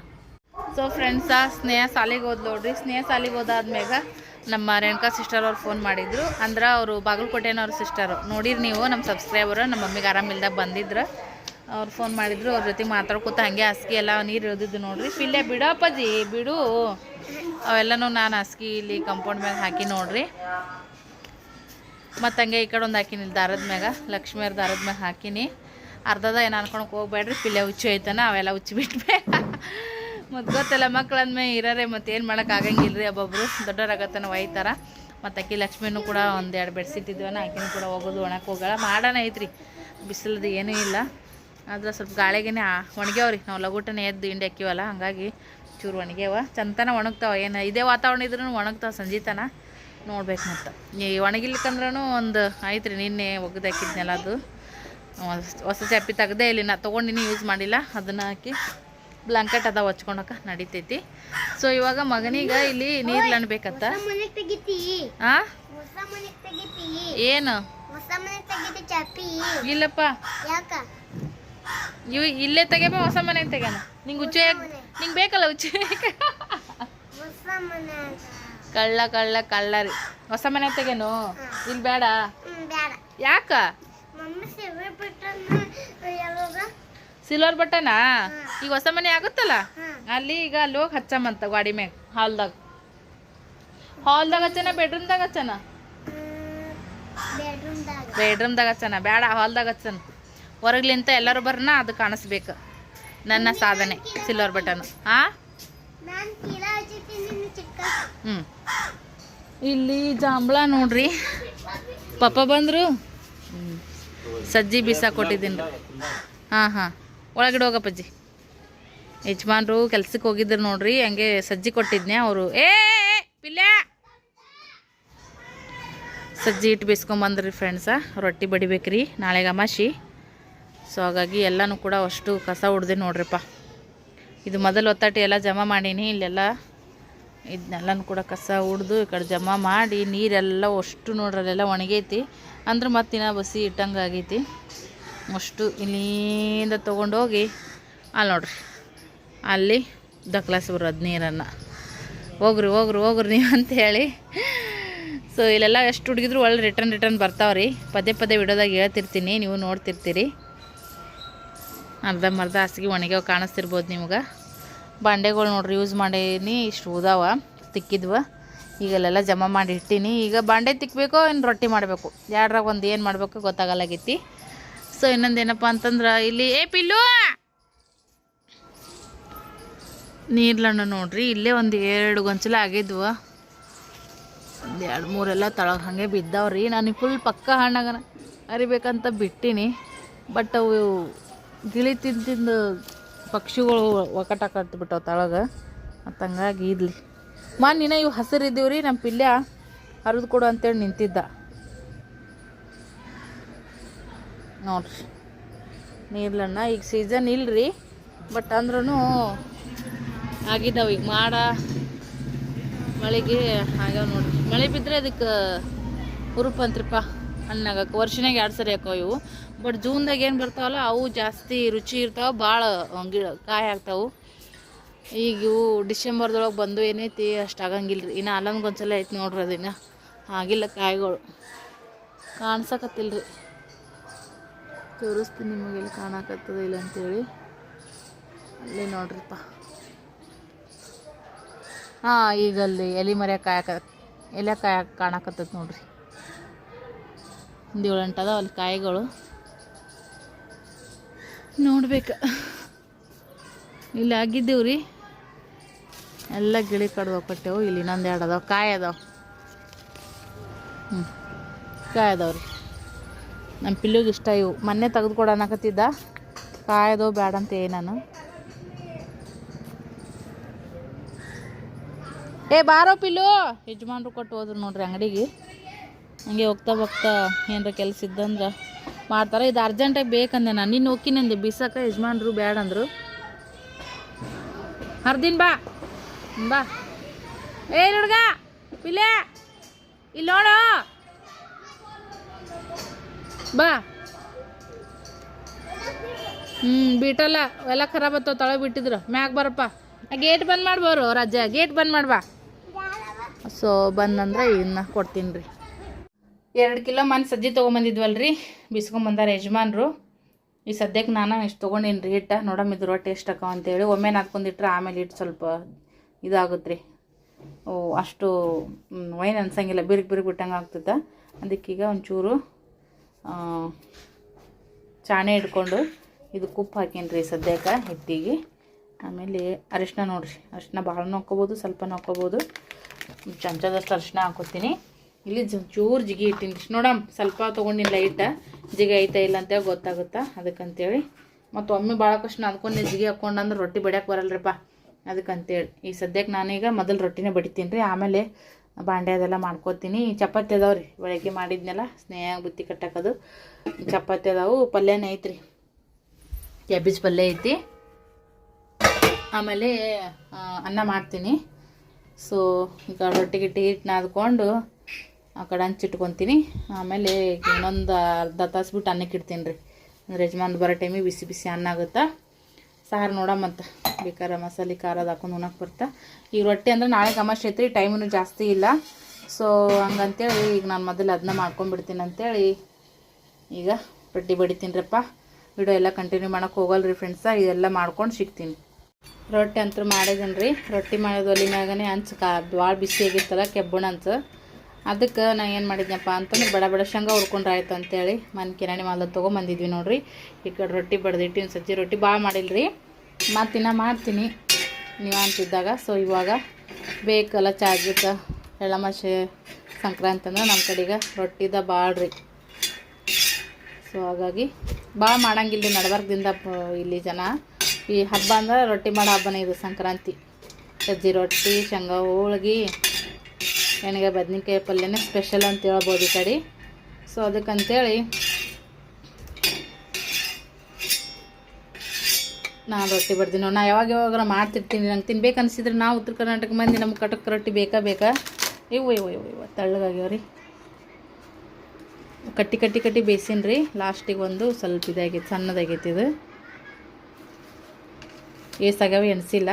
ಸೊ ಫ್ರೆಂಡ್ಸ ಸ್ನೇಹ ಸಾಲಿಗೆ ಹೋದ್ ನೋಡ್ರಿ. ಸ್ನೇಹ ಸಾಲಿಗೆ ಹೋದಾದ್ಮ್ಯಾಗ ನಮ್ಮ ರೇಣುಕಾ ಸಿಸ್ಟರ್ ಅವ್ರು ಫೋನ್ ಮಾಡಿದ್ರು. ಅಂದ್ರೆ ಅವರು ಬಾಗಲಕೋಟೆನವ್ರ ಸಿಸ್ಟರು ನೋಡಿರಿ ನೀವು ನಮ್ಮ ಸಬ್ಸ್ಕ್ರೈಬರ್ ನಮ್ಮ ಮಮ್ಮಿಗೆ ಆರಾಮಿಲ್ದಾಗ ಬಂದಿದ್ರು. ಅವ್ರು ಫೋನ್ ಮಾಡಿದ್ರು, ಅವ್ರ ಜೊತೆ ಮಾತಾಡ್ಕೊತ ಹಂಗೆ ಹಾಸಿಗೆ ಎಲ್ಲ ನೀರು ಇಳಿದಿದ್ದು ನೋಡ್ರಿ. ಪಿಲ್ಲೆ ಬಿಡಪ್ಪಜಿ, ಬಿಡು. ಅವೆಲ್ಲನೂ ನಾನು ಹಾಸಿಗೆ ಇಲ್ಲಿ ಕಂಪೌಂಡ್ ಮ್ಯಾಗ ಹಾಕಿ ನೋಡ್ರಿ. ಮತ್ತು ಹಂಗೆ ಈ ಕಡೆ ಒಂದು ಹಾಕಿನಿ ದಾರದ ಮ್ಯಾಗ ಲಕ್ಷ್ಮಿಯವ್ರ ದಾರದ ಮ್ಯಾಗ ಹಾಕಿನಿ. ಅರ್ಧದ ಏನು ಅನ್ಕೊಂಡು ಹೋಗ್ಬೇಡ್ರಿ ಪಿಲ್ಲೆ ಹುಚ್ಚು ಐತನ, ಅವೆಲ್ಲ ಹುಚ್ಚಿ ಬಿಟ್ಬೇ ಮತ್ತು ಗೊತ್ತಲ್ಲ, ಮಕ್ಳು ಇರರೆ ಇರೋರೆ, ಮತ್ತೆ ಏನು ಮಾಡೋಕೆ ಆಗಂಗಿಲ್ಲ ರೀ ಒಬ್ಬೊಬ್ರು ದೊಡ್ಡವರಾಗತ್ತನ ಒಯ್ತಾರ ಮತ್ತು ಅಕ್ಕಿ ಲಕ್ಷ್ಮಿನೂ ಕೂಡ ಒಂದೆರಡು ಎರಡು ಬೆಡ್ಸಿಟ್ಟಿದ್ವನ ಆಕಿನೂ ಕೂಡ ಹೋಗೋದು ಒಣಕ್ಕೆ ಹೋಗೋಣ ಮಾಡೋಣ ಐತ್ರಿ. ಬಿಸಿಲದು ಏನೂ ಇಲ್ಲ. ಆದ್ರೆ ಸ್ವಲ್ಪ ಗಾಳಿಗೆನೆ ಒಣಗ್ಯಾವ್ರಿ. ನಾವು ಲಗೂಟನೆ ಎದ್ದು ಹಿಂಡಿ ಹಾಕಿವಲ್ಲ ಹಂಗಾಗಿ ಚೂರು ಒಣಗ್ಯಾವ. ಚಂತನ ಒಣಗ್ತಾವ. ಏನು ಇದೇ ವಾತಾವರಣ ಇದ್ರೂ ಒಣಗ್ತಾವ ಸಂಜೀತನ. ನೋಡ್ಬೇಕು ಮತ್ತು. ಈ ಒಣಗಿಲಿಕ್ಕಂದ್ರೂ ಒಂದು ಐತ್ರಿ ನಿನ್ನೆ ಒಗ್ದು ಹಾಕಿದ್ನೆಲ್ಲ ಅದು. ಹೊಸ- ಚಪ್ಪಿ ಚಾಪಿ ತೆಗ್ದೇ ಇಲ್ಲಿ ನಾ ತೊಗೊಂಡಿನಿ ಯೂಸ್ ಮಾಡಿಲ್ಲ. ಅದನ್ನು ಹಾಕಿ ಬ್ಲಾಂಕೆಟ್ ಅದ ಹಚ್ಕೊಳಕ ನಡಿತೈತಿ. ಸೊ ಇವಾಗ ಮಗನಿಗ ಇಲ್ಲಿ ನೀರು ಲಣ್ಬೇಕತ್ತ ಹೊಸ ಮನೆಗ್ ತೆಗಿತಿ. ಆ? ಹೊಸ ಮನೆಗ್ ತೆಗಿತಿ. ಏನು? ಇಲ್ಲಪ್ಪ. ಇವ್ ಇಲ್ಲೇ ತೆಗೆಬ ಹೊಸ ಮನೆ ತೆಗ್ಯಾನ ನಿಂಗೆ ಉಚ್ಚೆ ನಿಂಗೆ ಬೇಕಲ್ಲ ಉಚ್ಚೆ ಕಳ್ಳ ಕಳ್ಳ ಕಳ್ಳ ರೀ ಹೊಸ ಮನೆ ತೆಗೇನು ಇಲ್ಲಿ ಬೇಡ. ಯಾಕ? ಸಿಲ್ವರ್ ಬಟನಾ ಈಗ ಹೊಸ ಮನೆ ಆಗುತ್ತಲ್ಲ? ಅಲ್ಲಿ ಈಗ ಅಲ್ಲಿ ಹೋಗಿ ಹಚ್ಚಮ್ಮಂತ ಗಾಡಿ ಮ್ಯಾಗ ಹಾಲ್ದಾಗ. ಹಾಲ್ದಾಗ ಹಚ್ಚನ ಬೆಡ್ರೂಮ್ದಾಗ ಹಚ್ಚನ? ಬೆಡ್ರೂಮ್ದಾಗ ಹಚ್ಚನ? ಬೇಡ ಹಾಲ್ದಾಗ ಹಚ್ಚನ. ಹೊರಗ್ಲಿಂತ ಎಲ್ಲರೂ ಬರ್ನ ಅದು ಕಾಣಿಸ್ಬೇಕು. ನನ್ನ ಸಾಧನೆ ಸಿಲ್ವರ್ ಬಟನ್ ಹಾ ಹ್ಞೂ ಇಲ್ಲಿ ಜಾಂಬಳ ನೋಡ್ರಿ. ಪಪ್ಪ ಬಂದರು. ಸಜ್ಜಿ ಬೀಸಾಕ್ ಕೊಟ್ಟಿದ್ದೀನಿ. ರೀ ಹಾಂ ಹಾಂ. ಒಳಗಡೆ ಹೋಗಪ್ಪಜ್ಜಿ ಯಜಮಾನ್ರು ಕೆಲ್ಸಕ್ಕೆ ಹೋಗಿದ್ರು ನೋಡ್ರಿ ಹಂಗೆ ಸಜ್ಜಿ ಕೊಟ್ಟಿದ್ನೆ ಅವರು. ಏ ಏ, ಪಿಲ್ಯ! ಸಜ್ಜಿ ಇಟ್ಟು ಬೇಯಿಸ್ಕೊಂಬಂದ್ರಿ ಫ್ರೆಂಡ್ಸ ರೊಟ್ಟಿ ಬಡಿಬೇಕ್ರಿ. ನಾಳೆಗೆ ಅಮಾಶಿ. ಸೊ ಹಾಗಾಗಿ ಎಲ್ಲನೂ ಕೂಡ ಅಷ್ಟು ಕಸ ಹೊಡ್ದೆ ನೋಡ್ರಿಪ್ಪ. ಇದು ಮೊದಲು ಒತ್ತಾಟಿ ಎಲ್ಲ ಜಮಾ ಮಾಡೀನಿ, ಇಲ್ಲೆಲ್ಲ ಇದನ್ನೆಲ್ಲನೂ ಕೂಡ ಕಸ ಉಡ್ದು ಈ ಕಡೆ ಜಮಾ ಮಾಡಿ, ನೀರೆಲ್ಲ ಅಷ್ಟು ನೋಡ್ರಲ್ಲೆಲ್ಲ ಒಣಗೈತಿ. ಅಂದ್ರೆ ಮತ್ತಿನ ಬಸಿ ಇಟ್ಟಂಗೆ ಆಗೈತಿ. ಅಷ್ಟು ಇಲ್ಲಿಂದ ತೊಗೊಂಡೋಗಿ ಅಲ್ಲಿ ನೋಡ್ರಿ. ಅಲ್ಲಿ ದಕ್ಲಾಸಿ ಬರೋದು ನೀರನ್ನು. ಹೋಗ್ರಿ ಹೋಗ್ರಿ ಹೋಗ್ರಿ ನೀವು ಅಂತ ಹೇಳಿ. ಸೊ ಇಲ್ಲೆಲ್ಲ ಎಷ್ಟು ಹುಡುಗಿದ್ರು ಒಳ್ಳೆ ರಿಟರ್ನ್ ರಿಟರ್ನ್ ಬರ್ತಾವ್ರಿ. ಪದೇ ಪದೇ ವಿಡಿಯೋದಾಗ ಹೇಳ್ತಿರ್ತೀನಿ, ನೀವು ನೋಡ್ತಿರ್ತೀರಿ. ಅರ್ಧಂಬರ್ಧ ಹಾಸಿಗೆ ಒಣಗ್ಯಾವ ಕಾಣಿಸ್ತಿರ್ಬೋದು ನಿಮ್ಗೆ. ಬಾಂಡೆಗಳು ನೋಡ್ರಿ ಯೂಸ್ ಮಾಡೀನಿ, ಇಷ್ಟು ಉದಾವ, ತಿಕ್ಕಿದ್ವ. ಈಗಲ್ಲೆಲ್ಲ ಜಮಾ ಮಾಡಿ ಇಟ್ಟೀನಿ. ಈಗ ಬಾಂಡೆ ತಿಕ್ಕಬೇಕೋ ಏನು ರೊಟ್ಟಿ ಮಾಡಬೇಕು. ಎರಡ್ರಾಗ ಒಂದು ಏನು ಮಾಡಬೇಕು ಗೊತ್ತಾಗಲ್ಲಾಗೈತಿ. ಸೊ ಇನ್ನೊಂದು ಏನಪ್ಪ ಅಂತಂದ್ರೆ, ಇಲ್ಲಿ, ಏ ಪಿಲ್ಲು! ನೀರ್ಲಣ್ಣ ನೋಡ್ರಿ, ಇಲ್ಲೇ ಒಂದು ಎರಡು ಗೊಂಚಲ ಆಗಿದ್ವು. ಒಂದು ಎರಡು ಮೂರೆಲ್ಲ ತಳಗ ಹಾಗೆ ಬಿದ್ದಾವ್ರಿ. ನಾನು ಫುಲ್ ಪಕ್ಕ ಹಣ್ಣಾಗ ಅರಿಬೇಕಂತ ಬಿಟ್ಟೀನಿ. ಬಟ್ ಅವು ಗಿಳಿ ತಿಂದು ತಿಂದು ಪಕ್ಷಿಗಳು ಒಕಟಾಕಟ್ಬಿಟ್ಟವು ತಳಗೆ ತಳಗ. ಮತ್ತು ಹಂಗಾಗಿ ಇದ್ಲಿ. ಮೊನ್ನಿನ ಇವು ಹಸಿರು ರೀ ನಮ್ಮ ಪಿಲ್ಯ ಹರಿದು ಕೊಡು ಅಂತೇಳಿ ನಿಂತಿದ್ದ. ನೋಡ್ರಿ. ನೀರ್ಲಣ್ಣ, ಈಗ ಸೀಸನ್ ಇಲ್ರಿ ಬಟ್ ಅಂದ್ರೂ ಆಗಿದ್ದಾವೆ ಈಗ ಮಾಡ ಮಳೆಗೆ ಆಗ್ಯಾವ ನೋಡ್ರಿ. ಮಳೆ ಬಿದ್ದರೆ ಅದಕ್ಕೆ ಹುರುಪಂತ್ರಿಪ್ಪ ಹಣ್ಣಾಗಕ್ಕೆ ವರ್ಷನಾಗ ಎರಡು ಸರಿ ಹಾಕೋ ಇವು. ಬಟ್ ಜೂನ್ದಾಗ ಏನು ಬರ್ತಾವಲ್ಲ, ಅವು ಜಾಸ್ತಿ ರುಚಿ ಇರ್ತಾವೆ ಭಾಳ ಗಿಡ, ಕಾಯಿ ಆಗ್ತಾವೆ. ಈಗ ಇವು ಡಿಸೆಂಬರ್ದೊಳಗೆ ಬಂದು ಏನೈತಿ, ಅಷ್ಟು ಆಗಂಗಿಲ್ಲ ರೀ ಇನ್ನು ಒಂದ್ಸಲ ಐತಿ ನೋಡ್ರಿ ಅದಿನ್ನು. ಆಗಿಲ್ಲ ಕಾಯಿಗಳು. ಕಾಣ್ಸಕತ್ತಿಲ್ಲ ರೀ ತೋರಿಸ್ತೀನಿ ನಿಮಗೆ ಇಲ್ಲಿ ಕಾಣಕತ್ತದ, ಇಲ್ಲ ಅಂತೇಳಿ. ಅಲ್ಲಿ ನೋಡ್ರಿಪ್ಪ. ಹಾಂ, ಈಗ ಅಲ್ಲಿ ಎಲೆ ಮರ್ಯಾಗ ಕಾಯಕ ಎಲೆ ಕಾಯಕ್ಕೆ ಕಾಣಕತ್ತದ ನೋಡ್ರಿ. ಒಂದು ಏಳೆಂಟದ ಅಲ್ಲಿ ಕಾಯಿಗಳು. ನೋಡ್ಬೇಕು. ಇಲ್ಲಿ ಆಗಿದ್ದೇವ್ರಿ ಎಲ್ಲ ಗಿಳಿ ಕಡ್ದು ಕೊಟ್ಟೆವು. ಇಲ್ಲಿ ಇನ್ನೊಂದು ಎರಡು ಅದಾವೆ. ಕಾಯಿ ಅದಾವೆ. ಹ್ಞೂ ಕಾಯಿ ಅದಾವ್ರಿ ನಮ್ಮ ಪಿಲ್ಲಿಗೆ ಇಷ್ಟ ಇವು. ಮೊನ್ನೆ ತೆಗೆದುಕೊಡೋಣಕತ್ತಿದ್ದ ಕಾಯ್ದೋ ಬೇಡ ಅಂತ ಏ ನಾನು. ಏ, ಬಾರೋ ಪಿಲ್ಲು. ಯಜಮಾನ್ರು ಕೊಟ್ಟು ಹೋದ್ರು ನೋಡ್ರಿ ಅಂಗಡಿಗೆ. ಹಂಗೆ ಹೋಗ್ತಾ ಹೋಗ್ತಾ ಏನಾರ ಕೆಲಸ ಇದ್ದಂದ್ರೆ ಮಾಡ್ತಾರೆ. ಇದು ಅರ್ಜೆಂಟಾಗಿ ಬೇಕಂದೆ ನಾನು. ನಿನ್ನ ಹೋಗಿನಂದೆ ಬಿಸಾಕ ಯಜಮಾನ್ರು ಬೇಡ ಅಂದರು ಹರ್ದಿನ್ ಬಾ. ಬಾ. ಏ, ಹುಡುಗ ಪಿಲೆ ಇಲ್ಲಿ ನೋಡು. ಬಾ. ಹ್ಞೂ ಬಿಟ್ಟಲ್ಲ ಎಲ್ಲ ಖರಾಬ್ ಆತಾವ ತಳ ಬಿಟ್ಟಿದ್ರು. ಮ್ಯಾಗ ಬರಪ್ಪ. ಗೇಟ್ ಬಂದ್ ಮಾಡ್ಬೋರು ರಜಾ ಗೇಟ್ ಬಂದ್ ಮಾಡ್ಬಾ. ಸೊ ಬಂದಂದ್ರೆ ಇನ್ನ ಕೊಡ್ತೀನಿ ರೀ. ಎರಡು ಕಿಲೋ ಮನೆ ಸಜ್ಜಿ ತೊಗೊಂಬಂದಿದ್ವಲ್ರಿ. ಬಿಸ್ಕೊಂಬಂದಾರ ಯಜಮಾನ್ರು. ಈ ಸದ್ಯಕ್ಕೆ ನಾನು ಎಷ್ಟು ತೊಗೊಂಡೇನು ರೀ ಹಿಟ್ಟ ನೋಡಮ್ಮ ಇದು ಟೇಸ್ಟ್ ಎಷ್ಟು ಅಕ್ಕಾವ ಅಂತೇಳಿ. ಒಮ್ಮೆ ನಾದ್ಕೊಂಡಿಟ್ರೆ ಆಮೇಲೆ ಇಟ್ಟು ಸ್ವಲ್ಪ ಇದಾಗುತ್ತೆ ರೀ ಓ, ಅಷ್ಟು ವೈನ್ ಅನ್ಸಂಗಿಲ್ಲ. ಬಿರುಕು ಬಿರುಕು ಬಿಟ್ಟಂಗೆ ಆಗ್ತದೆ. ಅದಕ್ಕೀಗ ಒಂಚೂರು ಚಾಣೆ ಇಟ್ಕೊಂಡು ಇದು ಕುಪ್ಪು ಹಾಕೀನಿ ರೀ ಸದ್ಯಕ್ಕೆ ಹಿಟ್ಟಿಗೆ. ಆಮೇಲೆ ಅರಿಶಿನ ನೋಡ್ರಿ. ಅರಿಶಿನ ಭಾಳ ನೋಡ್ಕೋಬೋದು, ಸ್ವಲ್ಪ ನೋಡ್ಕೋಬೋದು. ಚಮಚದಷ್ಟು ಅರಿಶಿನ ಹಾಕೋತೀನಿ. ಇಲ್ಲಿ ಚೂರು ಜಿಗಿ ಇಟ್ಟಿನಿ. ನೋಡಮ್, ಸ್ವಲ್ಪ ತೊಗೊಂಡಿನಿ ಲೈಟ ಜಿಗಿ ಐತೆ ಇಲ್ಲ ಅಂತೇಳಿ ಗೊತ್ತಾಗುತ್ತಾ? ಅದಕ್ಕಂತೇಳಿ. ಮತ್ತು ಒಮ್ಮೆ ಭಾಳ ಕಷ್ಟ ಅಂದ್ಕೊಂಡು ಜಿಗಿ ಹಾಕ್ಕೊಂಡಂದ್ರೆ ರೊಟ್ಟಿ ಬಡಿಯಕ್ಕೆ ಬರಲ್ರಿಪ್ಪ. ಅದಕ್ಕಂತೇಳಿ. ಈ ಸದ್ಯಕ್ಕೆ ನಾನೀಗ ಮೊದಲು ರೊಟ್ಟಿನೇ ಬಡಿತೀನಿ ರೀ ಆಮೇಲೆ ಬಾಂಡೆ ಅದೆಲ್ಲ ಮಾಡ್ಕೋತೀನಿ. ಚಪಾತಿ ಅದಾವೆ ರೀ ಬೆಳಗ್ಗೆ ಮಾಡಿದ್ನೆಲ್ಲ, ಸ್ನೇಹ ಬುತ್ತಿ ಕಟ್ಟಕ್ಕದು ಚಪಾತಿ ಅದಾವು, ಪಲ್ಯನೇ ಐತ್ರಿ. ಕ್ಯಾಬೇಜ್ ಪಲ್ಯ ಐತಿ. ಆಮೇಲೆ ಅನ್ನ ಮಾಡ್ತೀನಿ. ಸೊ ಈಗ ರೊಟ್ಟಿ ಗಿಟ್ಟಿ ಹಿಟ್ಟು ನಾದ್ಕೊಂಡು ಆ ಕಡೆ ಹಂಚಿಟ್ಕೊತೀನಿ ಆಮೇಲೆ ಇನ್ನೊಂದು ಅರ್ಧ ತಾಸು ಬಿಟ್ಟು ಅನ್ನಕ್ಕೆ ಇಡ್ತೀನಿ ರೀ. ಅಂದರೆ ಯಜಮಾನ್ ಬರೋ ಟೈಮಿಗೆ ಬಿಸಿ ಬಿಸಿ ಅನ್ನ ಆಗುತ್ತಾ? ಸಾರು ನೋಡಮ್ಮಂತ ಬೇಕಾರೆ ಮಸಾಲೆ ಖಾರದ ಹಾಕೊಂಡು ಉಣಕ್ಕೆ ಬರ್ತಾ. ಈಗ ರೊಟ್ಟಿ ಅಂದ್ರೆ ನಾಳೆ ಕಮಸ್ಟ್ ಐತ್ರಿ ಟೈಮೂ ಜಾಸ್ತಿ ಇಲ್ಲ. ಸೊ ಹಂಗಂತೇಳಿ ಈಗ ನಾನು ಮೊದಲು ಅದನ್ನ ಮಾಡ್ಕೊಂಡ್ಬಿಡ್ತೀನಿ ಅಂತೇಳಿ ಈಗ ರೊಟ್ಟಿ ಬಡಿತೀನಿರಪ್ಪ ವಿಡಿಯೋ ಎಲ್ಲ ಕಂಟಿನ್ಯೂ ಮಾಡೋಕೆ ಹೋಗಲ್ಲ ರೀ ಫ್ರೆಂಡ್ಸ ಇದೆಲ್ಲ ಮಾಡ್ಕೊಂಡು ಸಿಗ್ತೀನಿ. ರೊಟ್ಟಿ ಅಂತೂ ಮಾಡಿದ್ದೀನಿ ರೀ ರೊಟ್ಟಿ ಮಾಡೋದು ಒಲಿ ಮ್ಯಾಗನೇ ಹಂಚು ಕಾ ಭಾಳ ಬಿಸಿ ಆಗಿತ್ತಲ್ಲ, ಕೆಬ್ಬಣ ಹಂಚು. ಅದಕ್ಕೆ ನಾ ಏನು ಮಾಡಿದ್ನಪ್ಪ ಅಂತಂದ್ರೆ ಬಡ ಬಡ ಶೇಂಗ ಹುರ್ಕೊಂಡ್ರೆ ಆಯ್ತು ಅಂತೇಳಿ. ಮನೆ ಕಿರಾಣಿ ಮಾಲ ತೊಗೊಂಬಂದಿದ್ವಿ ನೋಡ್ರಿ. ಈ ಕಡೆ ರೊಟ್ಟಿ ಬಡ್ದಿಟ್ಟಿನ ಸಜ್ಜಿ ರೊಟ್ಟಿ ಭಾಳ ಮಾಡಿಲ್ರಿ. ಮತ್ತಿನ್ನ ಮಾಡ್ತೀನಿ ನೀವು ಅಂತಿದ್ದಾಗ. ಸೊ ಇವಾಗ ಬೇಕಲ್ಲ ಚಾರ್ಜಿತ ಎಳ್ಳಮಾಸೆ ಸಂಕ್ರಾಂತಿ ಅಂದ್ರೆ ನಮ್ಮ ಕಡೆಗೆ ರೊಟ್ಟಿದ ಭಾಳ ರೀ ಸೊ ಹಾಗಾಗಿ ಭಾಳ ಮಾಡಂಗಿಲ್ಲ ರೀ ಇಲ್ಲಿ ಜನ. ಈ ಹಬ್ಬ ಅಂದ್ರೆ ರೊಟ್ಟಿ ಮಾಡೋ ಹಬ್ಬನೇ ಇದು ಸಂಕ್ರಾಂತಿ. ಸಜ್ಜಿ ರೊಟ್ಟಿ, ಶೇಂಗಾ ಹೋಳ್ಗಿ ಎಣ್ಗಾಯಿ ಬದ್ನಿಕಾಯಿ ಪಲ್ಯನೇ ಸ್ಪೆಷಲ್ ಅಂತ ಹೇಳ್ಬೋದು ಈ ಕಡೆ. ಸೊ ಅದಕ್ಕಂತೇಳಿ ನಾನು ರೊಟ್ಟಿ ಬರ್ತೀನಿ ನಾ ಯಾವಾಗ ಯಾವಾಗ ಮಾಡ್ತಿರ್ತೀನಿ, ನಂಗೆ ತಿನ್ಬೇಕು ಅನಿಸಿದ್ರೆ ನಾವು ಉತ್ತರ ಕರ್ನಾಟಕ ಮಂದಿ ನಮ್ಮ ಕಟಕ್ ರೊಟ್ಟಿ ಬೇಕಾ ಬೇಕಾ? ಇವು ಇವು ಇವು ಇವು ತೆಳ್ಳಗಾಗ್ಯಾವ ರೀ ಕಟ್ಟಿ ಕಟ್ಟಿ ಕಟ್ಟಿ ಬೇಯಿಸೀನಿ ರೀ ಲಾಸ್ಟಿಗೆ ಒಂದು ಸ್ವಲ್ಪ ಇದಾಗೈತಿ, ಸಣ್ಣದಾಗೈತಿ ಇದು. ಏಸಾಗ್ಯಾವ ಎಣಿಸಿಲ್ಲ.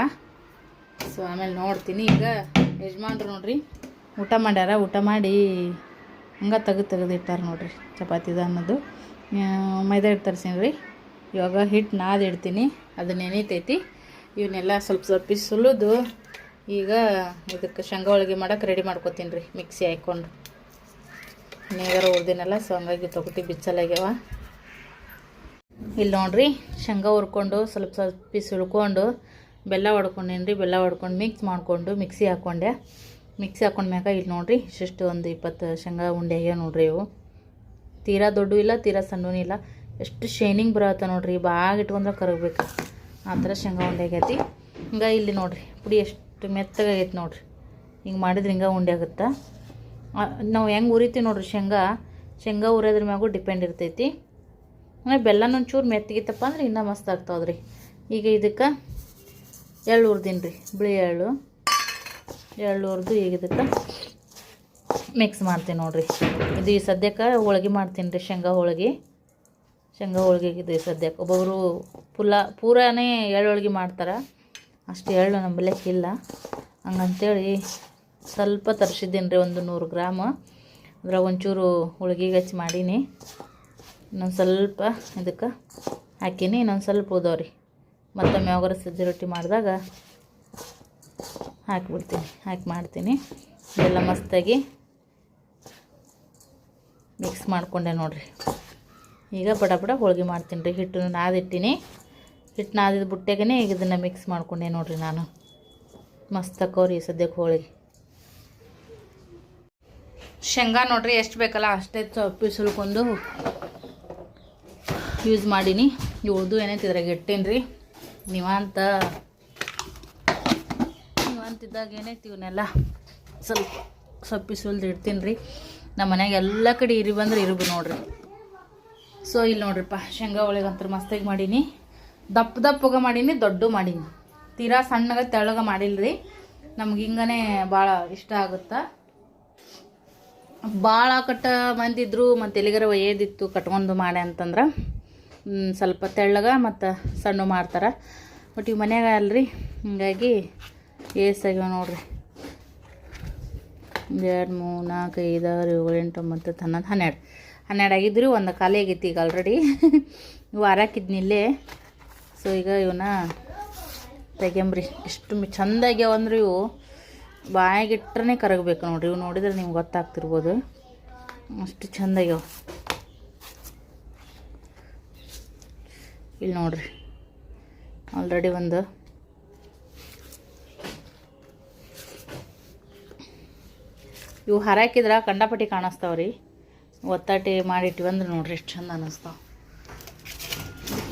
ಸೊ ಆಮೇಲೆ ನೋಡ್ತೀನಿ. ಈಗ ಯಜಮಾನ್ರು ನೋಡ್ರಿ. ಊಟ ಮಾಡ್ಯಾರ, ಊಟ ಮಾಡಿ ಹಂಗೆ ತೆಗೆದು ತೆಗೆದು ಇಟ್ಟಾರೆ ನೋಡ್ರಿ ಚಪಾತಿದ ಅನ್ನೋದು. ಮೈದಾ ಹಿಟ್ಟು ತರಿಸೀನಿ ರೀ. ಇವಾಗ ಹಿಟ್ಟು ನಾದಿ ಇಡ್ತೀನಿ ಅದು ನೆನೀತೈತಿ. ಇವನ್ನೆಲ್ಲ ಸ್ವಲ್ಪ ಸ್ವಲ್ಪ ಸುಲಿದು. ಈಗ ಇದಕ್ಕೆ ಶೇಂಗಾ ಹೋಳಿಗೆ ಮಾಡಕ್ಕೆ ರೆಡಿ ಮಾಡ್ಕೊತೀನಿ ರೀ, ಮಿಕ್ಸಿ ಹಾಕ್ಕೊಂಡು. ನೀರು ಹುರಿದಿನಲ್ಲ ಸೊ ಹಂಗಾಗಿ ತೊಗೊಟ್ಟು ಬಿಚ್ಚಲಾಗ್ಯಾವ ಇಲ್ಲಿ ನೋಡ್ರಿ, ಶೇಂಗ ಹುರ್ಕೊಂಡು ಸ್ವಲ್ಪ ಸ್ವಲ್ಪ ಪೀಸ್ ಉಳ್ಕೊಂಡು ಬೆಲ್ಲ ಹೊಡ್ಕೊಂಡೇನಿ ಬೆಲ್ಲ ಹೊಡ್ಕೊಂಡು ಮಿಕ್ಸ್ ಮಾಡಿಕೊಂಡು ಮಿಕ್ಸಿ ಹಾಕ್ಕೊಂಡೆ ಮಿಕ್ಸಿ ಹಾಕೊಂಡ್ಮ್ಯಾಗ ಇಲ್ಲಿ ನೋಡ್ರಿ, ಇಷ್ಟಿಷ್ಟು ಒಂದು ಇಪ್ಪತ್ತು ಶೇಂಗಾ ಉಂಡೆ ಆಗ್ಯಾವ ನೋಡ್ರಿ ಇವು. ತೀರಾ ದೊಡ್ಡ ಇಲ್ಲ, ತೀರಾ ಸಣ್ಣನೂ ಇಲ್ಲ. ಎಷ್ಟು ಶೈನಿಂಗ್ ಬರತ್ತ ನೋಡ್ರಿ ಬಾಗ ಇಟ್ಕೊಂಡ್ರೆ ಕರಗಬೇಕು. ಆ ಥರ ಶೇಂಗಾ ಉಂಡೆ ಆಗೈತಿ ಹಿಂಗೆ ಇಲ್ಲಿ ನೋಡ್ರಿ, ಪುಡಿ ಎಷ್ಟು ಮೆತ್ತಗಾಗೈತಿ ನೋಡ್ರಿ. ಹಿಂಗೆ ಮಾಡಿದ್ರೆ ಹಿಂಗೆ ಉಂಡೆ ಆಗುತ್ತೆ? ನಾವು ಹೆಂಗೆ ಉರಿತೀವಿ ನೋಡ್ರಿ ಶೇಂಗಾ? ಶೇಂಗಾ ಉರಿಯೋದ್ರ ಮ್ಯಾಗೂ ಡಿಪೆಂಡ್ ಇರ್ತೈತಿ. ಬೆಲ್ಲನ ಒಂಚೂರು ಮೆತ್ತಗಿತ್ತಪ್ಪ ಅಂದ್ರೆ ಇನ್ನೂ ಮಸ್ತ್ ಆಗ್ತಾವ್ರಿ ಈಗ ಇದಕ್ಕೆ ಎಳ್ಳು ಉರ್ದೀನಿ ರೀ ಬಿಳಿ ಎಳ್ಳು. ಎಳ್ಳು ಹುರಿದು ಈಗ ಇದಕ್ಕೆ ಮಿಕ್ಸ್ ಮಾಡ್ತೀನಿ ನೋಡಿರಿ. ಇದು ಈ ಸದ್ಯಕ್ಕೆ ಹೋಳ್ಗೆ ಮಾಡ್ತೀನಿ ರೀ ಶೇಂಗಾ ಹೋಳ್ಗೆ. ಶೇಂಗಾ ಹೋಳ್ಗೆಗೆ ಇದು ಸದ್ಯಕ್ಕೆ. ಒಬ್ಬೊಬ್ಬರು ಪುಲ್ಲ ಪೂರಾನೇ ಎಳ್ಳು ಹೋಳ್ಗೆ ಮಾಡ್ತಾರೆ. ಅಷ್ಟು ಎಳ್ಳು ನಮ್ಮ ಇಲ್ಲ. ಹಂಗಂತೇಳಿ ಸ್ವಲ್ಪ ತರಿಸಿದ್ದೀನಿ ರೀ ಒಂದು ನೂರು ಗ್ರಾಮ. ಅದ್ರಾಗ ಒಂಚೂರು ಹೋಳ್ಗೆಗೆ ಹಚ್ಚಿ ಮಾಡೀನಿ. ಇನ್ನೊಂದು ಸ್ವಲ್ಪ ಇದಕ್ಕೆ ಹಾಕೀನಿ. ಇನ್ನೊಂದು ಸ್ವಲ್ಪ ಓದವ್ರಿ ಮತ್ತೊಮ್ಮೆ ಯಾವಾಗಾರ ಸಜ್ಜಿ ರೊಟ್ಟಿ ಮಾಡಿದಾಗ ಹಾಕಿಬಿಡ್ತೀನಿ, ಹಾಕಿ ಮಾಡ್ತೀನಿ. ಎಲ್ಲ ಮಸ್ತಾಗಿ ಮಿಕ್ಸ್ ಮಾಡಿಕೊಂಡೆ ನೋಡಿರಿ. ಈಗ ಬಡ ಬಡ ಹೋಳಿಗೆ ಮಾಡ್ತೀನಿ ರೀ ಹಿಟ್ಟು ನಾದಿಟ್ಟಿನಿ. ಹಿಟ್ಟು ನಾದಿದ ಬುಟ್ಟೆಗೇ ಈಗ ಇದನ್ನು ಮಿಕ್ಸ್ ಮಾಡ್ಕೊಂಡೆ ನೋಡಿರಿ ನಾನು. ಮಸ್ತ್ ಅಕ್ಕವ್ರಿ ಸದ್ಯಕ್ಕೆ ಹೋಳಿಗೆ. ಶೇಂಗಾ ನೋಡಿರಿ ಎಷ್ಟು ಬೇಕಲ್ಲ, ಅಷ್ಟೇ ಸುಲ್ಕೊಂಡು ಯೂಸ್ ಮಾಡೀನಿ. ಉಳ್ದು ಏನೈತೆ ಇದ್ರಾಗ ಇಟ್ಟೇನಿ ರೀ ನೀವಂತ ನೀವಂತಿದ್ದಾಗ ಏನೈತಿ ಇವನ್ನೆಲ್ಲ ಸ್ವಲ್ಪ ಸೊಪ್ಪಿ ಸುಲ್ದು ಇಡ್ತೀನಿ ರೀ ನಮ್ಮ ಮನ್ಯಾಗ ಎಲ್ಲ ಕಡೆ ಇರಿ ಬಂದ್ರೆ ಇರುಬು ನೋಡ್ರಿ. ಸೊ ಇಲ್ಲಿ ನೋಡ್ರಿಪ್ಪ, ಶೇಂಗಾ ಒಳಗೆ ಮಸ್ತಾಗಿ ಮಾಡೀನಿ. ದಪ್ಪ ದಪ್ಪಗೆ ಮಾಡೀನಿ, ದೊಡ್ಡ ಮಾಡೀನಿ. ತೀರಾ ಸಣ್ಣಗೆ ತೆಳ್ಳಗ ಮಾಡಿಲ್ರಿ. ನಮ್ಗೆ ಹಿಂಗನೇ ಭಾಳ ಇಷ್ಟ ಆಗುತ್ತಾ. ಭಾಳ ಕಟ್ಟ ಮಂದಿದ್ರು ಮತ್ತು ಎಲ್ಲಿಗಾರ ಒಯ್ಯೋದಿತ್ತು, ಕಟ್ಕೊಂಡು ಮಾಡೆ ಅಂತಂದ್ರೆ ಸ್ವಲ್ಪ ತೆಳ್ಳಗೆ ಮತ್ತು ಸಣ್ಣ ಮಾಡ್ತಾರೆ. ಬಟ್ ಇವು ಮನ್ಯಾಗ ಅಲ್ರಿ, ಹಿಂಗಾಗಿ ಏಸಾಗ್ಯಾವ ನೋಡ್ರಿ. ಒಂದು ಎರಡು, ಮೂರು, ನಾಲ್ಕು, ಐದು, ಆರು, ಏಳು, ಎಂಟು, ಒಂಬತ್ತು ಹನ್ನೊಂದು, ಹನ್ನೆರಡು. ಹನ್ನೆರಡು ಆಗಿದ್ರಿ ಒಂದು ಖಾಲಿ ಆಗೈತಿ ಈಗ ಆಲ್ರೆಡಿ ಇವು ಹಾರಾಕಿದ್ನಿ ಇಲ್ಲೇ. ಸೊ ಈಗ ಇವನ್ನ ತೆಗ್ಯಂಬ್ರಿ ಎಷ್ಟು ಚಂದ ಆಗ್ಯಾವ ಅಂದ್ರೆ ಇವು ಬಾಯಾಗಿಟ್ರೆ ಕರಗಬೇಕು ನೋಡ್ರಿ. ಇವು ನೋಡಿದ್ರೆ ನಿಮ್ಗೆ ಗೊತ್ತಾಗ್ತಿರ್ಬೋದು. ಅಷ್ಟು ಚಂದ ಆಗ್ಯಾವ. ಇಲ್ಲಿ ನೋಡ್ರಿ. ಆಲ್ರೆಡಿ ಒಂದು ಇವು ಹರಾಕಿದ್ರೆ ಕಂಡಪಟ್ಟಿ ಕಾಣಿಸ್ತಾವ ರೀ ಒತ್ತಾಟಿ ಮಾಡಿಟ್ಟಿವಿ ಅಂದ್ರೆ ನೋಡ್ರಿ ಎಷ್ಟು ಚಂದ ಅನ್ನಿಸ್ತಾವ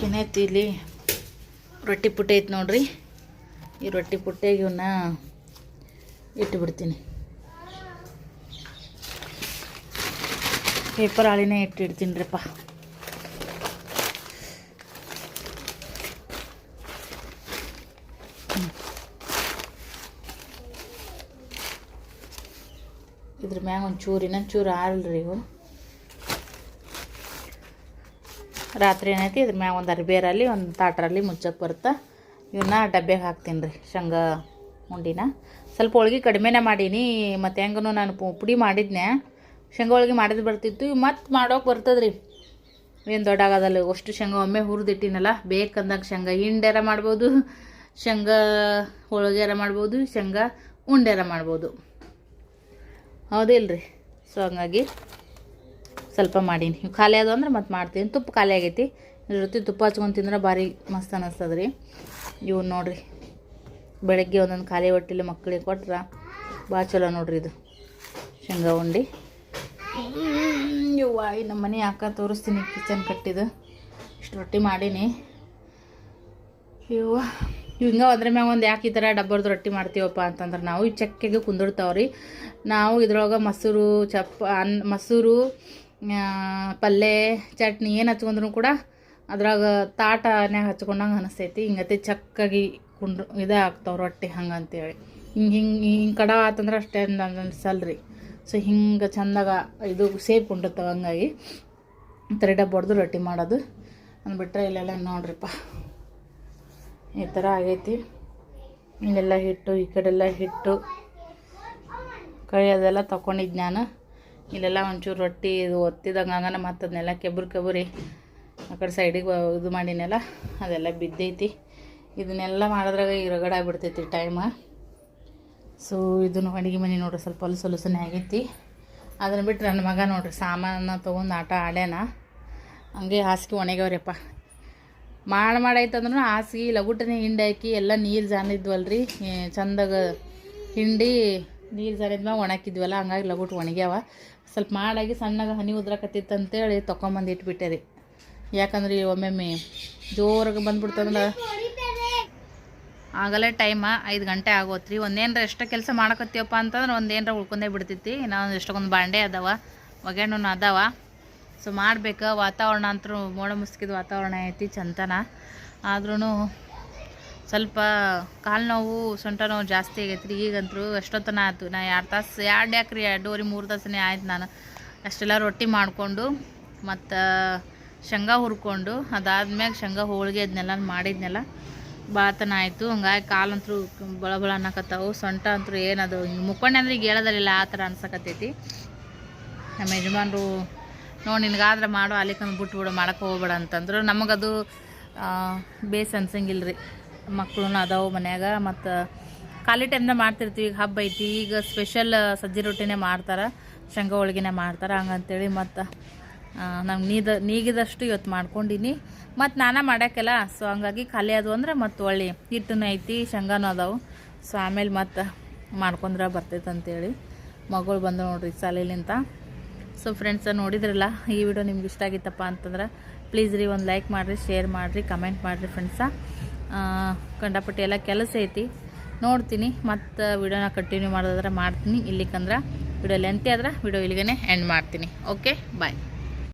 ಏನೈತಿ ಇಲ್ಲಿ ರೊಟ್ಟಿ ಪುಟ್ಟಿ ಐತೆ ನೋಡ್ರಿ. ಈ ರೊಟ್ಟಿ ಪುಟ್ಟೆಗೆ ಇವನ್ನ ಇಟ್ಟುಬಿಡ್ತೀನಿ ಪೇಪರ್ ಹಾಳಿನೇ ಇಟ್ಟಿಡ್ತೀನಿ ರೀಪ್ಪ ಇದ್ರ ಮ್ಯಾಗ ಒಂದು ಚೂರು ಇನ್ನೊಂದು ಚೂರು ಆಲ್ರಿ ಇವು. ರಾತ್ರಿ ಏನೈತಿ, ಇದ್ರ ಮ್ಯಾಗ ಒಂದು ಅರ್ಬೇರಲ್ಲಿ ಒಂದು ತಾಟ್ರಲ್ಲಿ ಮುಚ್ಚಕ್ಕೆ ಬರುತ್ತೆ. ಇವನ್ನ ಡಬ್ಬೆಗೆ ಹಾಕ್ತೀನಿ ರೀ ಶೇಂಗಾ ಉಂಡಿನ. ಸ್ವಲ್ಪ ಹೋಳ್ಗೆ ಕಡಿಮೆನೇ ಮಾಡೀನಿ, ಮತ್ತು ಹೆಂಗನು ನಾನು ಪುಡಿ ಮಾಡಿದ್ನೆ ಶೇಂಗ ಹೋಳ್ಗೆ ಮಾಡಿದ್ ಬರ್ತಿತ್ತು ಮತ್ತೆ ಮಾಡೋಕೆ ಬರ್ತದ್ರಿ. ಏನು ದೊಡ್ಡ ಆಗೋದಲ್ಲ ಅಷ್ಟು ಶೇಂಗಾ ಒಮ್ಮೆ ಹುರಿದಿಟ್ಟಿನಲ್ಲ, ಬೇಕಂದಾಗ ಶೇಂಗ ಹಿಂಡ್ಯಾರ ಮಾಡ್ಬೋದು, ಶೇಂಗಾ ಹೋಳ್ಗೆರ ಮಾಡ್ಬೋದು, ಶೇಂಗಾ ಉಂಡೆರ ಮಾಡ್ಬೋದು. ಹೌದಿಲ್ರಿ ಸೊ ಹಂಗಾಗಿ ಸ್ವಲ್ಪ ಮಾಡೀನಿ. ಇವು ಖಾಲಿ ಆದವು ಅಂದ್ರೆ ಮತ್ತೆ ಮಾಡ್ತೀನಿ. ತುಪ್ಪ ಖಾಲಿ ಆಗೈತಿ. ಇದ್ರ ಜೊತೆ ತುಪ್ಪ ಹಚ್ಕೊಂಡು ತಿಂದ್ರೆ ಭಾರಿ ಮಸ್ತ್ ಅನ್ನಿಸ್ತದೆ ರೀ ಇವು ನೋಡಿರಿ. ಬೆಳಗ್ಗೆ ಒಂದೊಂದು ಖಾಲಿ ಹೊಟ್ಟೆಲಿ ಮಕ್ಕಳಿಗೆ ಕೊಟ್ರೆ ಭಾಳ ಚಲೋ ನೋಡ್ರಿ ಇದು. ಶೇಂಗಾ ಉಂಡಿ. ಇವ್ವ ಈ ನಮ್ಮ ಮನೆ ಯಾಕ ತೋರಿಸ್ತೀನಿ ಕಿಚನ್ ಕಟ್ಟಿದ್ದು ಇಷ್ಟು ರೊಟ್ಟಿ ಮಾಡೀನಿ. ಇವ ಹಿಂಗೆ ಅದ್ರ ಮ್ಯಾಗ ಒಂದು ಯಾಕೆ ಈ ಥರ ಡಬ್ಬರ್ದು ರೊಟ್ಟಿ ಮಾಡ್ತೀವಪ್ಪ ಅಂತಂದ್ರೆ ನಾವು ಈ ಚಕ್ಕೆಗೆ ಕುಂದಿರ್ತಾವ್ರಿ. ನಾವು ಇದ್ರೊಳಗೆ ಮೊಸರು, ಚಪ್ಪ, ಅನ್, ಮೊಸರು ಪಲ್ಯ ಚಟ್ನಿ ಏನು ಹಚ್ಕೊಂಡ್ರು ಕೂಡ ಅದ್ರಾಗ ತಾಟನ್ಯಾಗ ಹಚ್ಕೊಂಡಂಗೆ ಅನಿಸ್ತೈತಿ. ಹಿಂಗತಿ ಚಕ್ಕಾಗಿ ಕುಂಡ್ರು, ಇದೇ ಆಗ್ತಾವ ರೊಟ್ಟಿ ಹಂಗೆ ಅಂತೇಳಿ. ಹಿಂಗೆ ಹಿಂಗೆ ಹಿಂಗೆ ಕಡ ಆತಂದ್ರೆ ಅಷ್ಟೇ ಅನ್ಸಲ್ರಿ ಸೊ ಹಿಂಗೆ ಚಂದಾಗ ಇದು ಸೇಫ್ ಕುಂಡಿರ್ತಾವ ಹಂಗಾಗಿ ಈ ಬಡ್ದು ರೊಟ್ಟಿ ಮಾಡೋದು ಅಂದ್ಬಿಟ್ರೆ ಇಲ್ಲೆಲ್ಲ ನೋಡ್ರಿಪ್ಪ. ಈ ಥರ ಆಗೈತಿ. ಇಲ್ಲೆಲ್ಲ ಹಿಟ್ಟು, ಈ ಕಡೆಲ್ಲ ಹಿಟ್ಟು. ಕೈ ಅದೆಲ್ಲ ತೊಗೊಂಡಿದ್ದು ನಾನು. ಇಲ್ಲೆಲ್ಲ ಒಂಚೂರು ರೊಟ್ಟಿ ಇದು ಒತ್ತಿದಂಗೆ ಹಂಗನ ಮತ್ತು ಅದನ್ನೆಲ್ಲ ಕೆಬ್ರಿ ಕೆಬ್ರಿ ಆ ಕಡೆ ಸೈಡಿಗೆ ಇದು ಮಾಡಿನೆಲ್ಲ ಅದೆಲ್ಲ ಬಿದ್ದೈತಿ. ಇದನ್ನೆಲ್ಲ ಮಾಡಿದ್ರಾಗ ಈ ರಗಡ ಆಗ್ಬಿಡ್ತೈತಿ ಟೈಮ ಸೊ ಇದನ್ನು ಅಡುಗೆ ಮನೆ ನೋಡ್ರಿ, ಸ್ವಲ್ಪ ಹೊಲಸು ಹೊಲಸನೆ ಆಗೈತಿ. ಅದನ್ನ ಬಿಟ್ಟು ನನ್ನ ಮಗ ನೋಡ್ರಿ, ಸಾಮಾನ ತೊಗೊಂಡು ಆಟ ಆಡ್ಯಾನ. ಹಂಗೆ ಹಾಸಿಗೆ ಒಣಗ್ಯಾವ್ರಿಪ್ಪ. ಮಾಡಿ ಮಾಡೈತಂದ್ರೂ ಹಾಸಿಗೆ ಲಗುಟನೆ ಹಿಂಡಿ ಹಾಕಿ ಎಲ್ಲ ನೀರು ಜಾನಿದ್ವಲ್ರಿ ರೀ ಚಂದಾಗ ಹಿಂಡಿ ನೀರು ಜಾನಿದ್ಮ್ಯಾಗ ಒಣಕಿದ್ವಲ್ಲ, ಹಂಗಾಗಿ ಲಗುಟ್ ಒಣಗ್ಯಾವ. ಸ್ವಲ್ಪ ಮಾಡಾಗಿ ಸಣ್ಣಗೆ ಹನಿ ಉದ್ರಕತ್ತಿತ್ತು ಅಂತೇಳಿ ತೊಗೊಂಬಂದು ಇಟ್ಬಿಟ್ಟೆ ರೀ ಯಾಕಂದ್ರೆ ಒಮ್ಮೆಮ್ಮೆ ಒಮ್ಮೊಮ್ಮೆ ಜೋರಾಗಿ ಬಂದ್ಬಿಡ್ತಂದ್ರೆ ಆಗಲೇ ಟೈಮ ಐದು ಗಂಟೆ ಆಗೋತ್ರಿ. ಒಂದೇನರ ಎಷ್ಟು ಕೆಲಸ ಮಾಡಕತ್ತೀವಪ್ಪ ಅಂತಂದ್ರೆ ಒಂದೇನರ ಉಳ್ಕೊಂಡೇ ಬಿಡ್ತೈತಿ. ನಾವು ಎಷ್ಟೊಂದು ಬಾಂಡೆ ಅದಾವ ಒಗ್ಯಾಣೂ ಅದಾವ. ಸೊ ಮಾಡ್ಬೇಕು. ವಾತಾವರಣ ಅಂತೂ ಮೋಡ ಮುಸ್ಕಿದ ವಾತಾವರಣ ಐತಿ ಚಂತನ. ಆದ್ರೂ ಸ್ವಲ್ಪ ಕಾಲು ನೋವು, ಸೊಂಟ ನೋವು ಜಾಸ್ತಿ ಆಗೈತೆ ರೀ ಈಗಂತೂ ಎಷ್ಟೊತ್ತನ ಆಯ್ತು? ನಾ ಎರಡು ತಾಸು, ಎರಡು ಯಾಕ್ರಿ? ಎರಡೂವರೆ, ಮೂರು ತಾಸನೇ ಆಯ್ತು ನಾನು. ಅಷ್ಟೆಲ್ಲ ರೊಟ್ಟಿ ಮಾಡಿಕೊಂಡು ಮತ್ತು ಶೇಂಗಾ ಹುರ್ಕೊಂಡು ಅದಾದ್ಮ್ಯಾಗ ಶೇಂಗಾ ಹೋಳಿಗೆ ಅದನ್ನೆಲ್ಲ ಮಾಡಿದ್ನೆಲ್ಲ ಭಾಳತನ ಆಯಿತು. ಹಂಗಾಗಿ ಕಾಲಂತೂ ಬಳ ಬಳ ಅನ್ನಕತ್ತಾವು. ಸೊಂಟ ಅಂತೂ ಏನದು ಹಿಂಗೆ ಮುಕ್ಕೊಂಡೆ ಅಂದ್ರೆ ಈಗ ಹೇಳೋದಿಲ್ಲ ಆ ಥರ ಅನ್ಸಕತ್ತೈತಿ. ನಮ್ಮ ಯಜಮಾನ್ರು ನೋಡಿ ನಿನಗಾದ್ರೆ ಮಾಡು ಅಲ್ಲಿಕಂದು ಬಿಟ್ಬಿಡು, ಮಾಡೋಕೆ ಹೋಗ್ಬೇಡ ಅಂತಂದ್ರು. ನಮಗದು ಬೇಸ್ ಅನ್ಸಂಗಿಲ್ಲ ರೀ ಮಕ್ಕಳು ಅದಾವು ಮನ್ಯಾಗ, ಮತ್ತು ಖಾಲಿ ಟೈಮ್ದಾಗ ಮಾಡ್ತಿರ್ತೀವಿ. ಈಗ ಹಬ್ಬ ಐತಿ, ಈಗ ಸ್ಪೆಷಲ್ ಸಜ್ಜಿ ರೊಟ್ಟಿನೇ ಮಾಡ್ತಾರೆ, ಶೇಂಗಾ ಹೋಳಿಗೆನೇ ಮಾಡ್ತಾರೆ, ಹಂಗಂತೇಳಿ ಮತ್ತು ನಂಗೆ ನೀದ, ನೀಗಿದಷ್ಟು ಇವತ್ತು ಮಾಡ್ಕೊಂಡಿನಿ. ಮತ್ತು ನಾನೇ ಮಾಡೋಕ್ಕೆಲ್ಲ, ಸೊ ಹಂಗಾಗಿ ಖಾಲಿ ಅದು ಅಂದ್ರೆ ಮತ್ತು ಒಳ್ಳೆ ಹಿಟ್ಟನ್ನು ಐತಿ, ಶಂಗನೂ ಅದಾವು. ಸೊ ಆಮೇಲೆ ಮತ್ತು ಮಾಡ್ಕೊಂಡ್ರೆ ಬರ್ತೈತೆ ಅಂತೇಳಿ ಮಗಳು ಬಂದು ನೋಡ್ರಿ, ಸಾಲಿಲಿಂತ. ಸೊ ಫ್ರೆಂಡ್ಸ ನೋಡಿದ್ರಲ್ಲ, ಈ ವಿಡಿಯೋ ನಿಮ್ಗೆ ಇಷ್ಟ ಆಗಿತ್ತಪ್ಪ ಅಂತಂದ್ರೆ ಪ್ಲೀಸ್ ರೀ ಒಂದು ಲೈಕ್ ಮಾಡಿರಿ ಶೇರ್ ಮಾಡಿರಿ ಕಮೆಂಟ್ ಮಾಡಿರಿ ಫ್ರೆಂಡ್ಸ ಕಂಡಪಟ್ಟಿ ಎಲ್ಲ ಕೆಲಸ ಐತಿ. ನೋಡ್ತೀನಿ, ಮತ್ತು ವಿಡಿಯೋನ ಕಂಟಿನ್ಯೂ ಮಾಡೋದಾದ್ರೆ ಮಾಡ್ತೀನಿ. ಇಲ್ಲಿಕಂದ್ರೆ ವಿಡಿಯೋ ಲೆಂತಿ ಆದ್ರೆ ವಿಡಿಯೋ ಇಲ್ಲಿಗೆ ಎಂಡ್ ಮಾಡ್ತೀನಿ. Okay bye